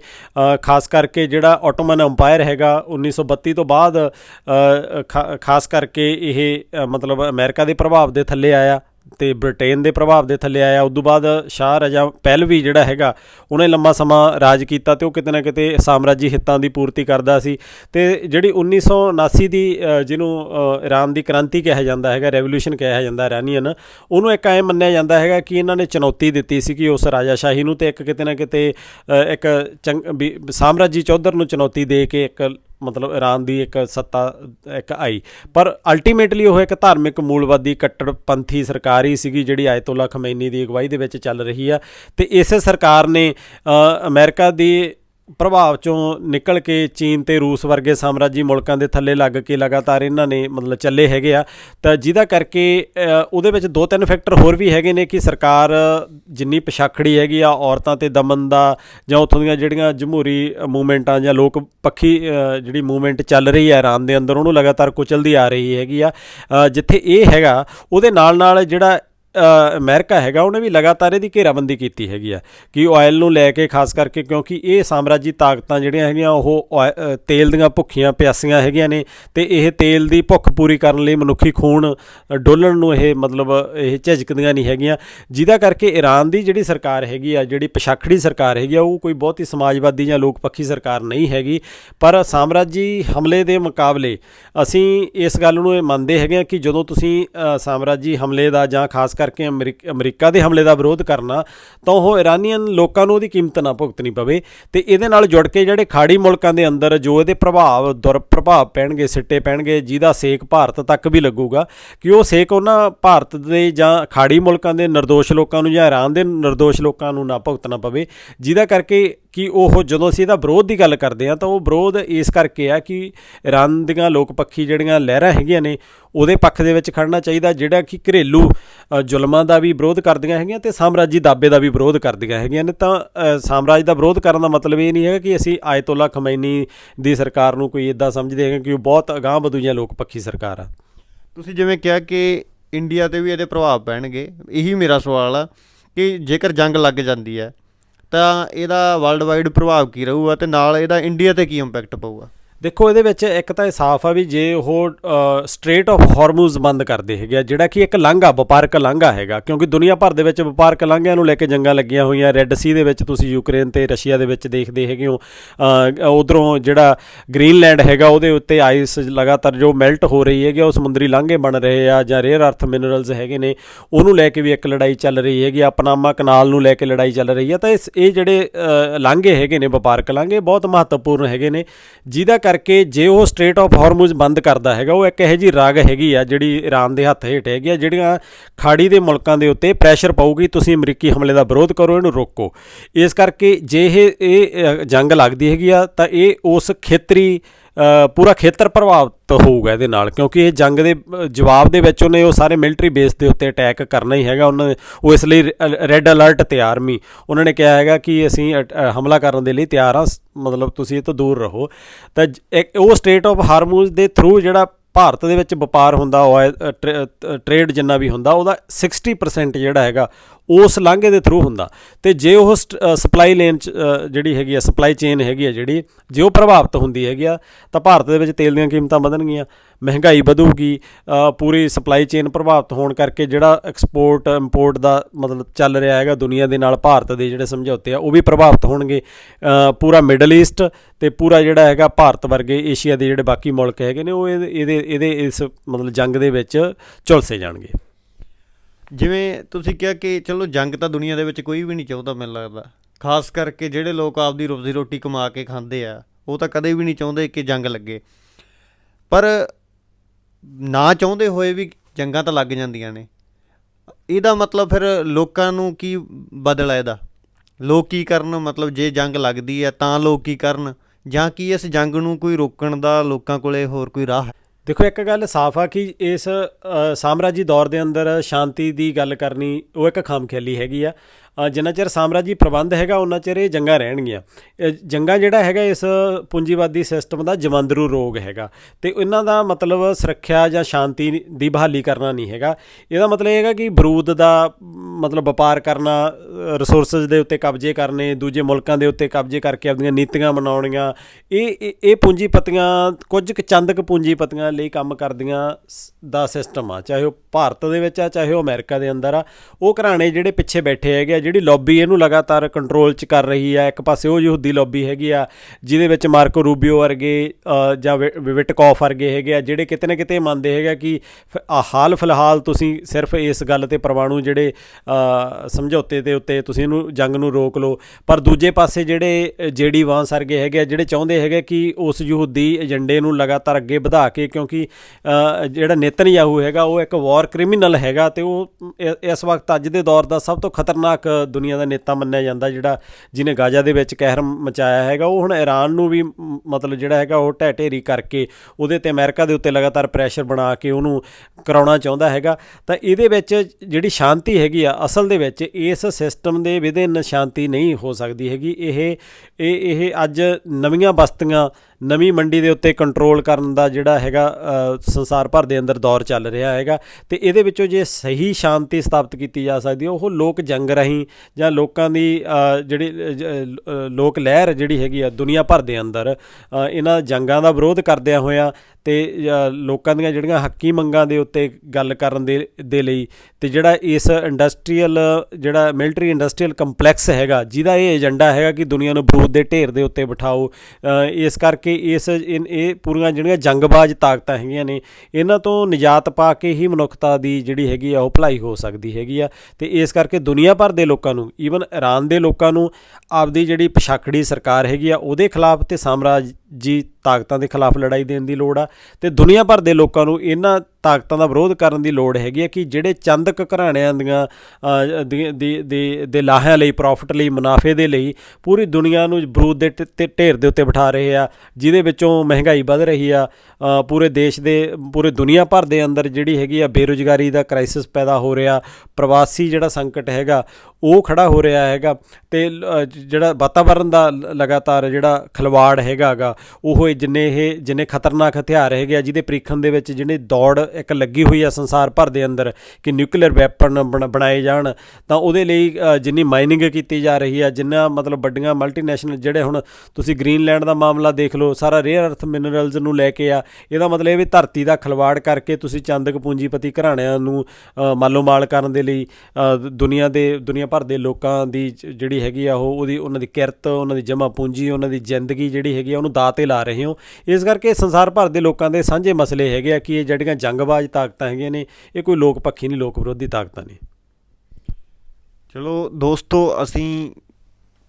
S2: ਖਾਸ ਕਰਕੇ ਜਿਹੜਾ ਆਟੋਮਨ ਅੰਪਾਇਰ ਹੈਗਾ 1932 ਤੋਂ ਬਾਅਦ ਖਾ- ਖਾਸ ਕਰਕੇ ਇਹ ਮਤਲਬ ਅਮਰੀਕਾ ਦੇ ਪ੍ਰਭਾਵ ਦੇ ਥੱਲੇ ਆਇਆ। ਤੇ ਬ੍ਰਿਟੇਨ ਦੇ ਪ੍ਰਭਾਵ ਦੇ ਥੱਲੇ ਆਇਆ। ਉਦੋਂ ਬਾਅਦ ਸ਼ਾਹ ਰਜਾ ਪਹਿਲਵੀ ਜਿਹੜਾ ਹੈਗਾ, ਉਹਨੇ ਲੰਮਾ ਸਮਾਂ ਰਾਜ ਕੀਤਾ ਤੇ ਉਹ ਕਿਤੇ ਨਾ ਕਿਤੇ ਸਾਮਰਾਜੀ ਹਿੱਤਾਂ ਦੀ ਪੂਰਤੀ ਕਰਦਾ ਸੀ। ਤੇ ਜਿਹੜੀ 1979 ਦੀ ਜਿਹਨੂੰ ਇਰਾਨ ਦੀ ਕ੍ਰਾਂਤੀ ਕਿਹਾ ਜਾਂਦਾ ਹੈਗਾ, ਰੈਵੋਲੂਸ਼ਨ ਕਿਹਾ ਜਾਂਦਾ, ਇਰਾਨੀਅਨ, ਉਹਨੂੰ ਇੱਕ ਐ ਮੰਨਿਆ ਜਾਂਦਾ ਹੈਗਾ ਕਿ ਇਹਨਾਂ ਨੇ ਚੁਣੌਤੀ ਦਿੱਤੀ ਸੀ ਕਿ ਉਸ ਰਾਜਾਸ਼ਾਹੀ ਨੂੰ ਤੇ ਇੱਕ ਕਿਤੇ ਨਾ ਕਿਤੇ ਇੱਕ ਚੰਗ, ਵੀ ਸਾਮਰਾਜੀ ਚੌਧਰ ਨੂੰ ਚੁਣੌਤੀ ਦੇ ਕੇ ਇੱਕ ਮਤਲਬ ਈਰਾਨ ਦੀ ਇੱਕ ਸੱਤਾ ਇੱਕ ਆਈ। ਪਰ ਅਲਟੀਮੇਟਲੀ ਉਹ ਇੱਕ ਧਾਰਮਿਕ ਮੂਲਵਾਦੀ ਕੱਟੜਪੰਥੀ ਸਰਕਾਰ ਹੀ ਸੀਗੀ ਜਿਹੜੀ ਆਇਤੁੱਲਾ ਖਮੈਨੀ ਦੀ ਅਗਵਾਈ ਦੇ ਵਿੱਚ ਚੱਲ ਰਹੀ ਆ। ਤੇ ਇਸੇ ਸਰਕਾਰ ਨੇ ਅ, ਅਮਰੀਕਾ ਦੀ ਪ੍ਰਭਾਵ ਚੋਂ ਨਿਕਲ ਕੇ ਚੀਨ ਤੇ ਰੂਸ ਵਰਗੇ ਸਾਮਰਾਜੀ ਮੁਲਕਾਂ ਦੇ ਥੱਲੇ ਲੱਗ ਕੇ ਲਗਾਤਾਰ ਇਹਨਾਂ ਨੇ ਮਤਲਬ ਚੱਲੇ ਹੈਗੇ ਆ। ਤਾਂ ਜਿਹਦਾ ਕਰਕੇ ਉਹਦੇ ਵਿੱਚ ਦੋ ਤਿੰਨ ਫੈਕਟਰ ਹੋਰ ਵੀ ਹੈਗੇ ਨੇ ਕਿ ਸਰਕਾਰ ਜਿੰਨੀ ਪਛਾਖੜੀ ਹੈਗੀ ਆ ਔਰਤਾਂ ਤੇ ਦਮਨ ਦਾ ਜਾਂ ਉੱਥੋਂ ਦੀਆਂ ਜਿਹੜੀਆਂ ਜਮਹੂਰੀ ਮੂਵਮੈਂਟਾਂ ਜਾਂ ਲੋਕ ਪੱਖੀ ਜਿਹੜੀ ਮੂਵਮੈਂਟ ਚੱਲ ਰਹੀ ਹੈ ਇਰਾਨ ਦੇ ਅੰਦਰ, ਉਹਨੂੰ ਲਗਾਤਾਰ ਕੁਚਲਦੀ ਆ ਰਹੀ ਹੈਗੀ ਆ। ਜਿੱਥੇ ਇਹ ਹੈਗਾ, ਉਹਦੇ ਨਾਲ ਨਾਲ ਜਿਹੜਾ ਅਮਰੀਕਾ ਹੈਗਾ ਉਹਨੇ ਵੀ ਲਗਾਤਾਰ ਇਹਦੀ ਘੇਰਾਬੰਦੀ ਕੀਤੀ ਹੈਗੀ ਆ ਕਿ ਆਇਲ ਨੂੰ ਲੈ ਕੇ ਖਾਸ ਕਰਕੇ ਕਿਉਂਕਿ ਇਹ ਸਾਮਰਾਜੀ ਤਾਕਤਾਂ ਜਿਹੜੀਆਂ ਹੈਗੀਆਂ ਉਹ ਆਇ- ਤੇਲ ਦੀਆਂ ਭੁੱਖੀਆਂ ਪਿਆਸੀਆਂ ਹੈਗੀਆਂ ਨੇ ਤੇ ਇਹ ਤੇਲ ਦੀ ਭੁੱਖ ਪੂਰੀ ਕਰਨ ਲਈ ਮਨੁੱਖੀ ਖੂਨ ਅ, ਡੋਲਣ ਨੂੰ ਇਹ ਮਤਲਬ ਇਹ ਝਿਜਕਦੀਆਂ ਨਹੀਂ ਹੈਗੀਆਂ। ਜਿਹਦਾ ਕਰਕੇ ਈਰਾਨ ਦੀ ਜਿਹੜੀ ਸਰਕਾਰ ਹੈਗੀ ਆ ਜਿਹੜੀ ਪਛਾਖੜੀ ਸਰਕਾਰ ਹੈਗੀ ਆ ਉਹ ਕੋਈ ਬਹੁਤੀ ਸਮਾਜਵਾਦੀ ਜਾਂ ਲੋਕ ਪੱਖੀ ਸਰਕਾਰ ਨਹੀਂ ਹੈਗੀ। ਪਰ ਸਾਮਰਾਜੀ ਹਮਲੇ ਦੇ ਮੁਕਾਬਲੇ ਅਸੀਂ ਇਸ ਗੱਲ ਨੂੰ ਇਹ ਮੰਨਦੇ ਹੈਗੇ ਆ ਕਿ ਜਦੋਂ ਤੁਸੀਂ ਸਾਮਰਾਜੀ ਹਮਲੇ ਦਾ ਜਾਂ ਖਾਸ ਕਰਕੇ ਅਮਰੀਕ- ਅਮਰੀਕਾ ਦੇ ਹਮਲੇ ਦਾ ਵਿਰੋਧ ਕਰਨਾ, ਤਾਂ ਉਹ ਇਰਾਨੀਅਨ ਲੋਕਾਂ ਨੂੰ ਉਹਦੀ ਕੀਮਤ ਨਾ ਭੁਗਤਣੀ ਪਵੇ ਤੇ ਇਹਦੇ ਨਾਲ ਜੁੜ ਕੇ ਜਿਹੜੇ ਖਾੜੀ ਮੁਲਕਾਂ ਦੇ ਅੰਦਰ ਜੋ ਇਹਦੇ ਪ੍ਰਭਾਵ, ਦੁਰ, ਪ੍ਰਭਾਵ ਪੈਣਗੇ, ਸਿੱਟੇ ਪੈਣਗੇ, ਜਿਹਦਾ ਸੇਕ ਭਾਰਤ ਤੱਕ ਵੀ ਲੱਗੂਗਾ, ਕਿ ਉਹ ਸੇਕ ਉਹਨਾਂ ਭਾਰਤ ਦੇ ਜਾਂ ਖਾੜੀ ਮੁਲਕਾਂ ਦੇ ਨਿਰਦੋਸ਼ ਲੋਕਾਂ ਨੂੰ ਜਾਂ ਇਰਾਨ ਦੇ ਨਿਰਦੋਸ਼ ਲੋਕਾਂ ਨੂੰ ਨਾ ਭੁਗਤਣਾ ਪਵੇ, ਜਿਹਦਾ ਕਰਕੇ ਕਿ ਉਹ ਜਦੋਂ ਅਸੀਂ ਇਹਦਾ ਵਿਰੋਧ ਦੀ ਗੱਲ ਕਰਦੇ ਆ ਤਾਂ ਉਹ ਵਿਰੋਧ ਇਸ ਕਰਕੇ ਆ ਕਿ ਇਰਾਨ ਦੀਆਂ ਲੋਕ ਪੱਖੀ ਜਿਹੜੀਆਂ ਲਹਿਰਾਂ ਹੈਗੀਆਂ ਨੇ, ਉਹਦੇ ਪੱਖ ਦੇ ਵਿੱਚ ਖੜਨਾ ਚਾਹੀਦਾ ਜਿਹੜਾ ਕਿ ਘਰੇਲੂ ਜ਼ੁਲਮਾਂ ਦਾ ਵੀ ਵਿਰੋਧ ਕਰਦੀਆਂ ਹੈਗੀਆਂ ਤੇ ਸਾਮਰਾਜੀ ਦਾਬੇ ਦਾ ਵੀ ਵਿਰੋਧ ਕਰਦੀਆਂ ਹੈਗੀਆਂ ਨੇ। ਤਾਂ ਸਾਮਰਾਜ ਦਾ ਵਿਰੋਧ ਕਰਨ ਦਾ ਮਤਲਬ ਇਹ ਨਹੀਂ ਹੈਗਾ ਕਿ ਅਸੀਂ ਆਇਤੁੱਲਾ ਖਮੈਨੀ ਦੀ ਸਰਕਾਰ ਨੂੰ ਕੋਈ ਇਦਾਂ ਸਮਝਦੇ ਹੈਗੇ ਕਿ ਉਹ ਬਹੁਤ ਅਗਾਂਹ ਵਧੂ ਜਾਂ ਲੋਕ ਪੱਖੀ ਸਰਕਾਰ ਆ।
S1: ਤੁਸੀਂ ਜਿਵੇਂ ਕਿਹਾ ਕਿ ਇੰਡੀਆ ਤੇ ਵੀ ਇਹਦੇ ਪ੍ਰਭਾਵ ਪੈਣਗੇ, ਇਹੀ ਮੇਰਾ ਸਵਾਲ ਆ ਕਿ ਜੇਕਰ ਜੰਗ ਲੱਗ ਜਾਂਦੀ ਹੈ ਤਾਂ ਇਹਦਾ ਵਰਲਡ ਵਾਈਡ ਪ੍ਰਭਾਵ ਕੀ ਰਹੂਗਾ ਤੇ ਨਾਲ ਇਹਦਾ ਇੰਡੀਆ ਤੇ ਕੀ ਇੰਪੈਕਟ ਪਊਗਾ?
S2: ਦੇਖੋ ਇਹਦੇ ਵਿੱਚ ਇੱਕ ਤਾਂ ਇਹ ਸਾਫ਼ ਆ ਵੀ ਜੇ ਉਹ ਸਟ੍ਰੇਟ ਆਫ ਹਾਰਮੂਜ਼ ਬੰਦ ਕਰਦੇ ਹੈਗੇ ਆ ਜਿਹੜਾ ਕਿ ਇੱਕ ਲਾਂਘਾ ਵਪਾਰਕ ਲਾਂਘਾ ਹੈਗਾ ਕਿਉਂਕਿ ਦੁਨੀਆ ਭਰ ਦੇ ਵਿੱਚ ਵਪਾਰਕ ਲਾਂਘਿਆਂ ਨੂੰ ਲੈ ਕੇ ਜੰਗਾਂ ਲੱਗੀਆਂ ਹੋਈਆਂ ਰੈੱਡ ਸੀ ਦੇ ਵਿੱਚ ਤੁਸੀਂ ਯੂਕਰੇਨ ਤੇ ਰਸ਼ੀਆ ਦੇ ਵਿੱਚ ਦੇਖਦੇ ਹੈਗੇ ਹੋ ਉਧਰੋਂ ਜਿਹੜਾ ਗ੍ਰੀਨਲੈਂਡ ਹੈਗਾ ਉਹਦੇ ਉੱਤੇ ਆਈਸ ਲਗਾਤਾਰ ਜੋ ਮੈਲਟ ਹੋ ਰਹੀ ਹੈਗੀ ਉਹ ਸਮੁੰਦਰੀ ਲਾਂਘੇ ਬਣ ਰਹੇ ਆ ਜਾਂ ਰੇਅਰ ਅਰਥ ਮਿਨਰਲਸ ਹੈਗੇ ਨੇ ਉਹਨੂੰ ਲੈ ਕੇ ਵੀ ਇੱਕ ਲੜਾਈ ਚੱਲ ਰਹੀ ਹੈਗੀ ਆ, ਪਨਾਮਾ ਕਨਾਲ ਨੂੰ ਲੈ ਕੇ ਲੜਾਈ ਚੱਲ ਰਹੀ ਆ ਤਾਂ ਇਸ ਇਹ ਜਿਹੜੇ ਲਾਂਘੇ ਹੈਗੇ ਨੇ ਵਪਾਰਕ ਲਾਂਘੇ ਬਹੁਤ ਮਹੱਤਵਪੂਰਨ ਹੈਗੇ ਨੇ ਜਿਹਦਾ ਕਰਕੇ ਜੇ ਉਹ ਸਟ੍ਰੇਟ ਆਫ ਹਾਰਮੂਜ਼ ਬੰਦ ਕਰਦਾ ਹੈਗਾ, ਉਹ ਇੱਕ ਇਹੋ ਜੀ ਰਗ ਹੈਗੀ ਆ ਜਿਹੜੀ ਈਰਾਨ ਦੇ ਹੱਥ ਹੇਠ ਹੈਗੀ ਆ, ਜਿਹੜੀਆਂ ਖਾੜੀ ਦੇ ਮੁਲਕਾਂ ਦੇ ਉੱਤੇ ਪ੍ਰੈਸ਼ਰ ਪਾਊਗੀ, ਤੁਸੀਂ ਅਮਰੀਕੀ ਹਮਲੇ ਦਾ ਵਿਰੋਧ ਕਰੋ, ਇਹਨੂੰ ਰੋਕੋ। ਇਸ ਕਰਕੇ ਜੇ ਇਹ ਇਹ ਜੰਗ ਲੱਗਦੀ ਹੈਗੀ ਆ, ਤਾਂ ਇਹ ਉਸ ਖੇਤਰੀ ਪੂਰਾ ਖੇਤਰ ਪ੍ਰਭਾਵਿਤ ਹੋਊਗਾ ਇਹਦੇ ਨਾਲ, ਕਿਉਂਕਿ ਇਹ ਜੰਗ ਦੇ ਜਵਾਬ ਦੇ ਵਿੱਚ ਉਹਨੇ ਉਹ ਸਾਰੇ ਮਿਲਟਰੀ ਬੇਸ ਦੇ ਉੱਤੇ ਅਟੈਕ ਕਰਨਾ ਹੀ ਹੈਗਾ, ਉਹਨਾਂ ਉਹ ਇਸ ਲਈ ਰੈੱਡ ਅਲਰਟ ਤੇ ਆਰਮੀ ਉਹਨਾਂ ਨੇ ਕਿਹਾ ਹੈਗਾ ਕਿ ਅਸੀਂ ਅਟ- ਹਮਲਾ ਕਰਨ ਦੇ ਲਈ ਤਿਆਰ ਹਾਂ ਮਤਲਬ ਤੁਸੀਂ ਇਹ ਤੋਂ ਦੂਰ ਰਹੋ। ਤਾਂ ਜ- ਉਹ ਸਟੇਟ ਆਫ ਹਾਰਮੂਜ਼ ਦੇ ਥਰੂ ਜਿਹੜਾ ਭਾਰਤ ਦੇ ਵਿੱਚ ਵਪਾਰ ਹੁੰਦਾ ਆਇਲ ਟ੍ਰੇਡ ਜਿੰਨਾ ਵੀ ਹੁੰਦਾ, ਉਹਦਾ 60% ਜਿਹੜਾ ਹੈਗਾ ਉਸ ਲਾਂਘੇ ਦੇ ਥਰੂ ਹੁੰਦਾ। ਤੇ ਜੇ ਉਹ ਸਪਲਾਈ ਲੇਨ ਜਿਹੜੀ ਹੈਗੀ ਆ ਸਪਲਾਈ ਚੇਨ ਹੈਗੀ ਆ ਜਿਹੜੀ, ਜੇ ਉਹ ਪ੍ਰਭਾਵਿਤ ਹੁੰਦੀ ਹੈਗੀ ਆ, ਤਾਂ ਭਾਰਤ ਦੇ ਵਿੱਚ ਤੇਲ ਦੀਆਂ ਕੀਮਤਾਂ ਵਧਣਗੀਆਂ, ਮਹਿੰਗਾਈ ਵਧੂਗੀ ਪੂਰੀ ਸਪਲਾਈ ਚੇਨ ਪ੍ਰਭਾਵਿਤ ਹੋਣ ਕਰਕੇ ਜਿਹੜਾ ਐਕਸਪੋਰਟ ਇੰਪੋਰਟ ਦਾ ਮਤਲਬ ਚੱਲ ਰਿਹਾ ਹੈਗਾ, ਦੁਨੀਆ ਦੇ ਨਾਲ ਭਾਰਤ ਦੇ ਜਿਹੜੇ ਸਮਝੌਤੇ ਆ, ਉਹ ਵੀ ਪ੍ਰਭਾਵਿਤ ਹੋਣਗੇ। ਪੂਰਾ ਮਿਡਲ ਈਸਟ ਤੇ ਪੂਰਾ ਜਿਹੜਾ ਹੈਗਾ ਭਾਰਤ ਵਰਗੇ ਏਸ਼ੀਆ ਦੇ ਜਿਹੜੇ ਬਾਕੀ ਮੁਲਕ ਹੈਗੇ ਨੇ, ਉਹ ਇਹਦੇ ਇਹਦੇ ਇਹਦੇ ਇਸ ਮਤਲਬ ਜੰਗ ਦੇ ਵਿੱਚ ਝੁਲਸੇ ਜਾਣਗੇ।
S1: ਜਿਵੇਂ ਤੁਸੀਂ ਕਿਹਾ ਕਿ ਚਲੋ ਜੰਗ ਤਾਂ ਦੁਨੀਆ ਦੇ ਵਿੱਚ ਕੋਈ ਵੀ ਨਹੀਂ ਚਾਹੁੰਦਾ ਮੈਨੂੰ ਲੱਗਦਾ। ਖਾਸ ਕਰਕੇ ਜਿਹੜੇ ਲੋਕ ਆਪਦੀ ਰੋਜ਼ੀ ਰੋਟੀ ਕਮਾ ਕੇ ਖਾਂਦੇ ਆ, ਉਹ ਤਾਂ ਕਦੇ ਵੀ ਨਹੀਂ ਚਾਹੁੰਦੇ ਕਿ ਜੰਗ ਲੱਗੇ। ਪਰ ਨਾ ਚਾਹੁੰਦੇ ਹੋਏ ਵੀ ਜੰਗਾਂ ਤਾਂ ਲੱਗ ਜਾਂਦੀਆਂ ਨੇ। ਇਹਦਾ ਮਤਲਬ ਫਿਰ ਲੋਕਾਂ ਨੂੰ ਕੀ ਬਦਲ ਇਹਦਾ? ਲੋਕ ਕੀ ਕਰਨ? ਮਤਲਬ ਜੇ ਜੰਗ ਲੱਗਦੀ ਹੈ ਤਾਂ ਲੋਕ ਕੀ ਕਰਨ? ਜਾਂ ਕੀ ਇਸ ਜੰਗ ਨੂੰ ਕੋਈ ਰੋਕਣ ਦਾ ਲੋਕਾਂ ਕੋਲੇ ਹੋਰ ਕੋਈ ਰਾਹ ਹੈ?
S2: ਦੇਖੋ, ਇੱਕ ਗੱਲ ਸਾਫ਼ ਆ ਕਿ ਇਸ ਸਾਮਰਾਜੀ ਦੌਰ ਦੇ ਅੰਦਰ ਸ਼ਾਂਤੀ ਦੀ ਗੱਲ ਕਰਨੀ ਉਹ ਇੱਕ ਖਾਮਖਿਆਲੀ ਹੈਗੀ ਆ। ਜਿੰਨਾ ਚਿਰ ਸਾਮਰਾਜੀ ਪ੍ਰਬੰਧ ਹੈਗਾ ਉਹਨਾਂ ਚਿਰ ਇਹ ਜੰਗਾਂ ਰਹਿਣਗੀਆਂ। ਇਹ ਜੰਗਾਂ ਜਿਹੜਾ ਹੈਗਾ, ਇਸ ਪੂੰਜੀਵਾਦੀ ਸਿਸਟਮ ਦਾ ਜਵੰਦਰੂ ਰੋਗ ਹੈਗਾ। ਤੇ ਇਹਨਾਂ ਦਾ ਮਤਲਬ ਸੁਰੱਖਿਆ ਜਾਂ ਸ਼ਾਂਤੀ ਦੀ ਬਹਾਲੀ ਕਰਨਾ ਨਹੀਂ ਹੈਗਾ। ਇਹਦਾ ਮਤਲਬ ਇਹ ਹੈਗਾ ਕਿ ਬਰੂਦ ਦਾ ਮਤਲਬ ਵਪਾਰ ਕਰਨਾ ਰਿਸੋਰਸਸ ਦੇ ਉੱਤੇ ਕਬਜ਼ੇ ਕਰਨੇ, ਦੂਜੇ ਮੁਲਕਾਂ ਦੇ ਉੱਤੇ ਕਬਜ਼ੇ ਕਰਕੇ ਆਪਣੀਆਂ ਨੀਤੀਆਂ ਬਣਾਉਣੀਆਂ ਇਹ, ਇਹ- ਪੂੰਜੀਪਤੀਆਂ, ਕੁਝ ਕੁ ਚੰਦਕ ਪੂੰਜੀਪਤੀਆਂ ਲਈ ਕੰਮ ਕਰਦੀਆਂ ਸ- ਦਾ ਸਿਸਟਮ ਆ। ਚਾਹੇ ਉਹ ਭਾਰਤ ਦੇ ਵਿੱਚ ਆ, ਚਾਹੇ ਉਹ ਅਮਰੀਕਾ ਦੇ ਅੰਦਰ ਆ। ਉਹ ਘਰਾਣੇ ਜਿਹੜੇ ਪਿੱਛੇ ਬੈਠੇ ਹੈਗੇ ਆ ਜਿਹੜੀ ਲੌਬੀ ਇਹਨੂੰ ਲਗਾਤਾਰ ਕੰਟਰੋਲ 'ਚ ਕਰ ਰਹੀ ਆ ਇੱਕ ਪਾਸੇ ਉਹ ਯਹੂਦੀ ਲੌਬੀ ਹੈਗੀ ਆ ਜਿਹਦੇ ਵਿੱਚ ਮਾਰਕੋ ਰੂਬੀਓ ਵਰਗੇ ਜਾਂ ਵਿ- ਵਿਟਕੌਫ ਵਰਗੇ ਹੈਗੇ ਆ ਜਿਹੜੇ ਕਿਤੇ ਨਾ ਕਿਤੇ ਮੰਨਦੇ ਹੈਗਾ ਕਿ ਫ- ਹਾਲ ਫਿਲਹਾਲ ਤੁਸੀਂ ਸਿਰਫ ਇਸ ਗੱਲ ਤੇ ਪਰਮਾਣੂ ਜਿਹੜੇ ਸਮਝੌਤੇ ਦੇ ਉੱਤੇ ਤੁਸੀਂ ਇਹਨੂੰ ਜੰਗ ਨੂੰ ਰੋਕ ਲਓ। ਪਰ ਦੂਜੇ ਪਾਸੇ ਜਿਹੜੇ ਜੇਡੀ ਵਾਂਸ ਵਰਗੇ ਹੈਗੇ ਆ ਜਿਹੜੇ ਚਾਹੁੰਦੇ ਹੈਗੇ ਕਿ ਉਸ ਯਹੂਦੀ ਏਜੰਡੇ ਨੂੰ ਲਗਾਤਾਰ ਅੱਗੇ ਵਧਾ ਕੇ ਕਿਉਂਕਿ ਅ, ਜਿਹੜਾ ਨੇਤਨਯਾਹੂ ਹੈਗਾ ਉਹ ਇੱਕ ਵਾਰ ਕ੍ਰਿਮੀਨਲ ਹੈਗਾ ਤੇ ਉਹ ਇਸ ਵਕਤ ਅੱਜ ਦੇ ਦੌਰ ਦਾ ਸਭ ਤੋਂ ਖਤਰਨਾਕ ਦੁਨੀਆ ਦਾ ਨੇਤਾ ਮੰਨਿਆ ਜਾਂਦਾ ਜਿਹੜਾ ਜਿਹਨੇ ਗਾਜ਼ਾ ਦੇ ਵਿੱਚ ਕਹਿਰ ਮਚਾਇਆ ਹੈਗਾ, ਉਹ ਹੁਣ ਈਰਾਨ ਨੂੰ ਵੀ ਮਤਲਬ ਜਿਹੜਾ ਹੈਗਾ ਉਹ ਢਹਿ ਢੇਰੀ ਕਰਕੇ ਉਹਦੇ ਤੇ ਅਮਰੀਕਾ ਦੇ ਉੱਤੇ ਲਗਾਤਾਰ ਪ੍ਰੈਸ਼ਰ ਬਣਾ ਕੇ ਉਹਨੂੰ ਕਰਾਉਣਾ ਚਾਹੁੰਦਾ ਹੈਗਾ। ਤਾਂ ਇਹਦੇ ਵਿੱਚ ਜਿਹੜੀ ਸ਼ਾਂਤੀ ਹੈਗੀ ਆ, ਅਸਲ ਦੇ ਵਿੱਚ ਇਸ ਸਿਸਟਮ ਦੇ ਵਿਦਿਨ ਸ਼ਾਂਤੀ ਨਹੀਂ ਹੋ ਸਕਦੀ ਹੈਗੀ। ਇਹ ਇਹ ਇਹ ਅੱਜ ਨਵੀਆਂ ਬਸਤੀਆਂ ਨਵੀਂ ਮੰਡੀ ਦੇ ਉੱਤੇ ਕੰਟਰੋਲ ਕਰਨ ਦਾ ਜਿਹੜਾ ਹੈਗਾ ਸੰਸਾਰ ਭਰ ਦੇ ਅੰਦਰ ਦੌਰ ਚੱਲ ਰਿਹਾ ਹੈਗਾ। ਤੇ ਇਹਦੇ ਵਿੱਚੋਂ ਜੇ ਸਹੀ ਸ਼ਾਂਤੀ ਸਥਾਪਿਤ ਕੀਤੀ ਜਾ ਸਕਦੀ ਹੈ, ਉਹ ਲੋਕ ਜੰਗ ਰਾਹੀਂ ਜਾਂ ਲੋਕਾਂ ਦੀ ਜਿਹੜੀ ਲੋਕ ਲਹਿਰ ਜਿਹੜੀ ਹੈਗੀ ਆ ਦੁਨੀਆ ਭਰ ਦੇ ਅੰਦਰ ਇਹਨਾਂ ਜੰਗਾਂ ਦਾ ਵਿਰੋਧ ਕਰਦਿਆਂ ਹੋਇਆਂ ਤੇ ਲੋਕਾਂ ਦੀਆਂ ਜਿਹੜੀਆਂ ਹੱਕੀ ਮੰਗਾਂ ਦੇ ਉੱਤੇ ਗੱਲ ਕਰਨ ਦੇ ਦੇ ਲਈ ਤੇ ਜਿਹੜਾ ਇਸ ਇੰਡਸਟਰੀਅਲ ਜਿਹੜਾ ਮਿਲਟਰੀ ਇੰਡਸਟਰੀਅਲ ਕੰਪਲੈਕਸ ਹੈਗਾ, ਜਿਹਦਾ ਇਹ ਏਜੰਡਾ ਹੈਗਾ ਕਿ ਦੁਨੀਆ ਨੂੰ ਬਰੂਦ ਦੇ ਢੇਰ ਦੇ ਉੱਤੇ ਬਿਠਾਓ ਇਸ ਕਰਕੇ ਇਸ ਇਨ- ਇਹ ਪੂਰੀਆਂ ਜਿਹੜੀਆਂ ਜੰਗਬਾਜ਼ ਤਾਕਤਾਂ ਹੈਗੀਆਂ ਨੇ, ਇਹਨਾਂ ਤੋਂ ਨਿਜਾਤ ਪਾ ਕੇ ਹੀ ਮਨੁੱਖਤਾ ਦੀ ਜਿਹੜੀ ਹੈਗੀ ਆ, ਉਹ ਭਲਾਈ ਹੋ ਸਕਦੀ ਹੈਗੀ ਆ। ਤੇ ਇਸ ਕਰਕੇ ਦੁਨੀਆ ਭਰ ਦੇ ਲੋਕਾਂ ਨੂੰ ਈਵਨ ਈਰਾਨ ਦੇ ਲੋਕਾਂ ਨੂੰ, ਆਪਦੀ ਜਿਹੜੀ ਪਛਾਕੜੀ ਸਰਕਾਰ ਹੈਗੀ ਆ, ਉਹਦੇ ਖਿਲਾਫ ਤੇ ਸਾਮਰਾਜ ਜੀ ਤਾਕਤਾਂ ਦੇ ਖਿਲਾਫ ਲੜਾਈ ਦੇਣ ਦੀ ਲੋੜ ਆ ਤੇ ਦੁਨੀਆ ਭਰ ਦੇ ਲੋਕਾਂ ਨੂੰ ਇਹਨਾਂ ਤਾਕਤਾਂ ਦਾ ਵਿਰੋਧ ਕਰਨ ਦੀ ਲੋੜ ਹੈਗੀ ਹੈ ਕਿ ਜਿਹੜੇ ਚੰਦਕ ਘਰਾਣਿਆਂ ਦੀਆਂ ਅ, ਦੀ ਦੇ ਲਾਹਿਆਂ ਲਈ ਪ੍ਰੋਫਿਟ ਲਈ ਮੁਨਾਫੇ ਦੇ ਲਈ ਪੂਰੀ ਦੁਨੀਆ ਨੂੰ ਬਰੂਦ ਦੇ ਢ- ਤੇ ਢੇਰ ਦੇ ਉੱਤੇ ਬਿਠਾ ਰਹੇ ਆ ਜਿਹਦੇ ਵਿੱਚੋਂ ਮਹਿੰਗਾਈ ਵੱਧ ਰਹੀ ਆ ਪੂਰੇ ਦੇਸ਼ ਦੇ ਪੂਰੇ ਦੁਨੀਆ ਭਰ ਦੇ ਅੰਦਰ ਜਿਹੜੀ ਹੈਗੀ ਆ ਬੇਰੁਜ਼ਗਾਰੀ ਦਾ ਕ੍ਰਾਈਸਿਸ ਪੈਦਾ ਹੋ ਰਿਹਾ ਪ੍ਰਵਾਸੀ ਜਿਹੜਾ ਸੰਕਟ ਹੈਗਾ ਉਹ ਖੜਾ ਹੋ ਰਿਹਾ ਹੈਗਾ ਤੇ ਜਿਹੜਾ ਵਾਤਾਵਰਣ ਦਾ ਲ- ਲਗਾਤਾਰ ਜਿਹੜਾ ਖਲਵਾੜ ਹੈਗਾਗਾ ਉਹ ਜਿੰਨੇ ਇਹ, ਜਿੰਨੇ ਖਤਰਨਾਕ ਹਥਿਆਰ ਹੈਗੇ ਆ, ਜਿਹਦੇ ਪ੍ਰੀਖਣ ਦੇ ਵਿੱਚ ਜਿਹੜੇ ਦੌੜ ਇੱਕ ਲੱਗੀ ਹੋਈ ਆ ਸੰਸਾਰ ਭਰ ਦੇ ਅੰਦਰ, ਕਿ ਨਿਊਕਲੀਅਰ ਵੈਪਨ ਬਣਾਏ ਜਾਣ, ਤਾਂ ਉਹਦੇ ਲਈ ਜਿੰਨੀ ਮਾਈਨਿੰਗ ਕੀਤੀ ਜਾ ਰਹੀ ਆ, ਜਿੰਨਾ ਮਤਲਬ ਵੱਡੀਆਂ ਮਲਟੀਨੈਸ਼ਨਲ ਜਿਹੜੇ ਹੁਣ ਤੁਸੀਂ ਗ੍ਰੀਨਲੈਂਡ ਦਾ ਮਾਮਲਾ ਦੇਖ ਲਓ, ਸਾਰਾ ਰੇਅਰ ਅਰਥ ਮਿਨਰਲਜ਼ ਨੂੰ ਲੈ ਕੇ ਆ, ਇਹਦਾ ਮਤਲਬ ਇਹ ਵੀ ਧਰਤੀ ਦਾ ਖਲਵਾੜ ਕਰਕੇ ਤੁਸੀਂ ਚੰਦਕ ਪੂੰਜੀਪਤੀ ਘਰਾਣਿਆਂ ਨੂੰ ਮਾਲੋਮਾਲ ਕਰਨ ਦੇ ਲਈ ਦੁਨੀਆ ਦੇ, ਦੁਨੀਆ ਭਰ ਦੇ ਲੋਕਾਂ ਦੀ ਜਿਹੜੀ ਹੈਗੀ ਆ ਉਹ, ਉਹਦੀ, ਉਹਨਾਂ ਦੀ ਕਿਰਤ, ਉਹਨਾਂ ਦੀ ਜਮ੍ਹਾਂ ਪੂੰਜੀ, ਉਹਨਾਂ ਦੀ ਜ਼ਿੰਦਗੀ ਜਿਹੜੀ ਹੈਗੀ ਆ, ਉਹਨੂੰ ਦਾਅ ਤੇ ਲਾ ਰਹੇ ਹੋ। ਇਸ ਕਰਕੇ ਸੰਸਾਰ ਭਰ ਦੇ ਲੋਕਾਂ ਦੇ ਸਾਂਝੇ ਮਸਲੇ ਹੈਗੇ ਆ ਕਿ ਇਹ ਜਿਹੜੀਆਂ ਜੰਗਬਾਜ਼ ਤਾਕਤਾਂ ਹੈਗੀਆਂ ਨੇ, ਇਹ ਕੋਈ ਲੋਕ ਪੱਖੀ ਨਹੀਂ, ਲੋਕ ਵਿਰੋਧੀ ਤਾਕਤਾਂ ਨੇ।
S1: ਚਲੋ ਦੋਸਤੋ, ਅਸੀਂ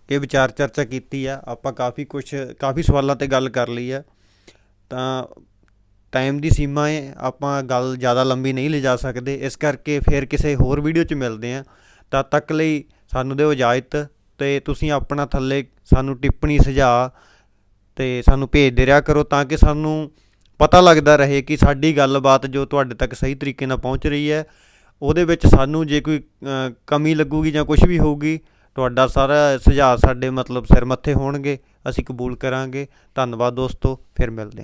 S1: ਇਹ ਵਿਚਾਰ ਚਰਚਾ ਕੀਤੀ ਆ। ਆਪਾਂ ਕਾਫੀ ਕੁਝ ਕਾਫੀ ਸਵਾਲਾਂ ਤੇ ਗੱਲ ਕਰ ਲਈ ਆ। ਤਾਂ ਟਾਈਮ ਦੀ ਸੀਮਾ ਹੈ ਆਪਾਂ ਗੱਲ ਜ਼ਿਆਦਾ ਲੰਬੀ ਨਹੀਂ ਲਿਜਾ ਸਕਦੇ। ਇਸ ਕਰਕੇ ਫਿਰ ਕਿਸੇ ਹੋਰ ਵੀਡੀਓ 'ਚ ਮਿਲਦੇ ਆ ਤਦ ਤੱਕ ਲਈ ਸਾਨੂੰ ਦਿਓ ਇਜਾਜ਼ਤ ਤੇ ਤੁਸੀਂ ਆਪਣਾ ਥੱਲੇ ਸਾਨੂੰ ਟਿੱਪਣੀ ਸੁਝਾਅ ਤੇ ਸਾਨੂੰ ਭੇਜਦੇ ਰਿਹਾ ਕਰੋ ਤਾਂ ਕਿ ਸਾਨੂੰ ਪਤਾ ਲੱਗਦਾ ਰਹੇ ਕਿ ਸਾਡੀ ਗੱਲਬਾਤ ਜੋ ਤੁਹਾਡੇ ਤੱਕ ਸਹੀ ਤਰੀਕੇ ਨਾਲ ਪਹੁੰਚ ਰਹੀ ਹੈ, ਉਹਦੇ ਵਿੱਚ ਸਾਨੂੰ ਜੇ ਕੋਈ ਕਮੀ ਲੱਗੂਗੀ ਜਾਂ ਕੁਝ ਵੀ ਹੋਊਗੀ, ਤੁਹਾਡਾ ਸਾਰਾ ਸੁਝਾਅ ਸਾਡੇ ਮਤਲਬ ਸਿਰ ਮੱਥੇ ਹੋਣਗੇ, ਅਸੀਂ ਕਬੂਲ ਕਰਾਂਗੇ। ਧੰਨਵਾਦ ਦੋਸਤੋ, ਫਿਰ ਮਿਲਦੇ ਹਾਂ।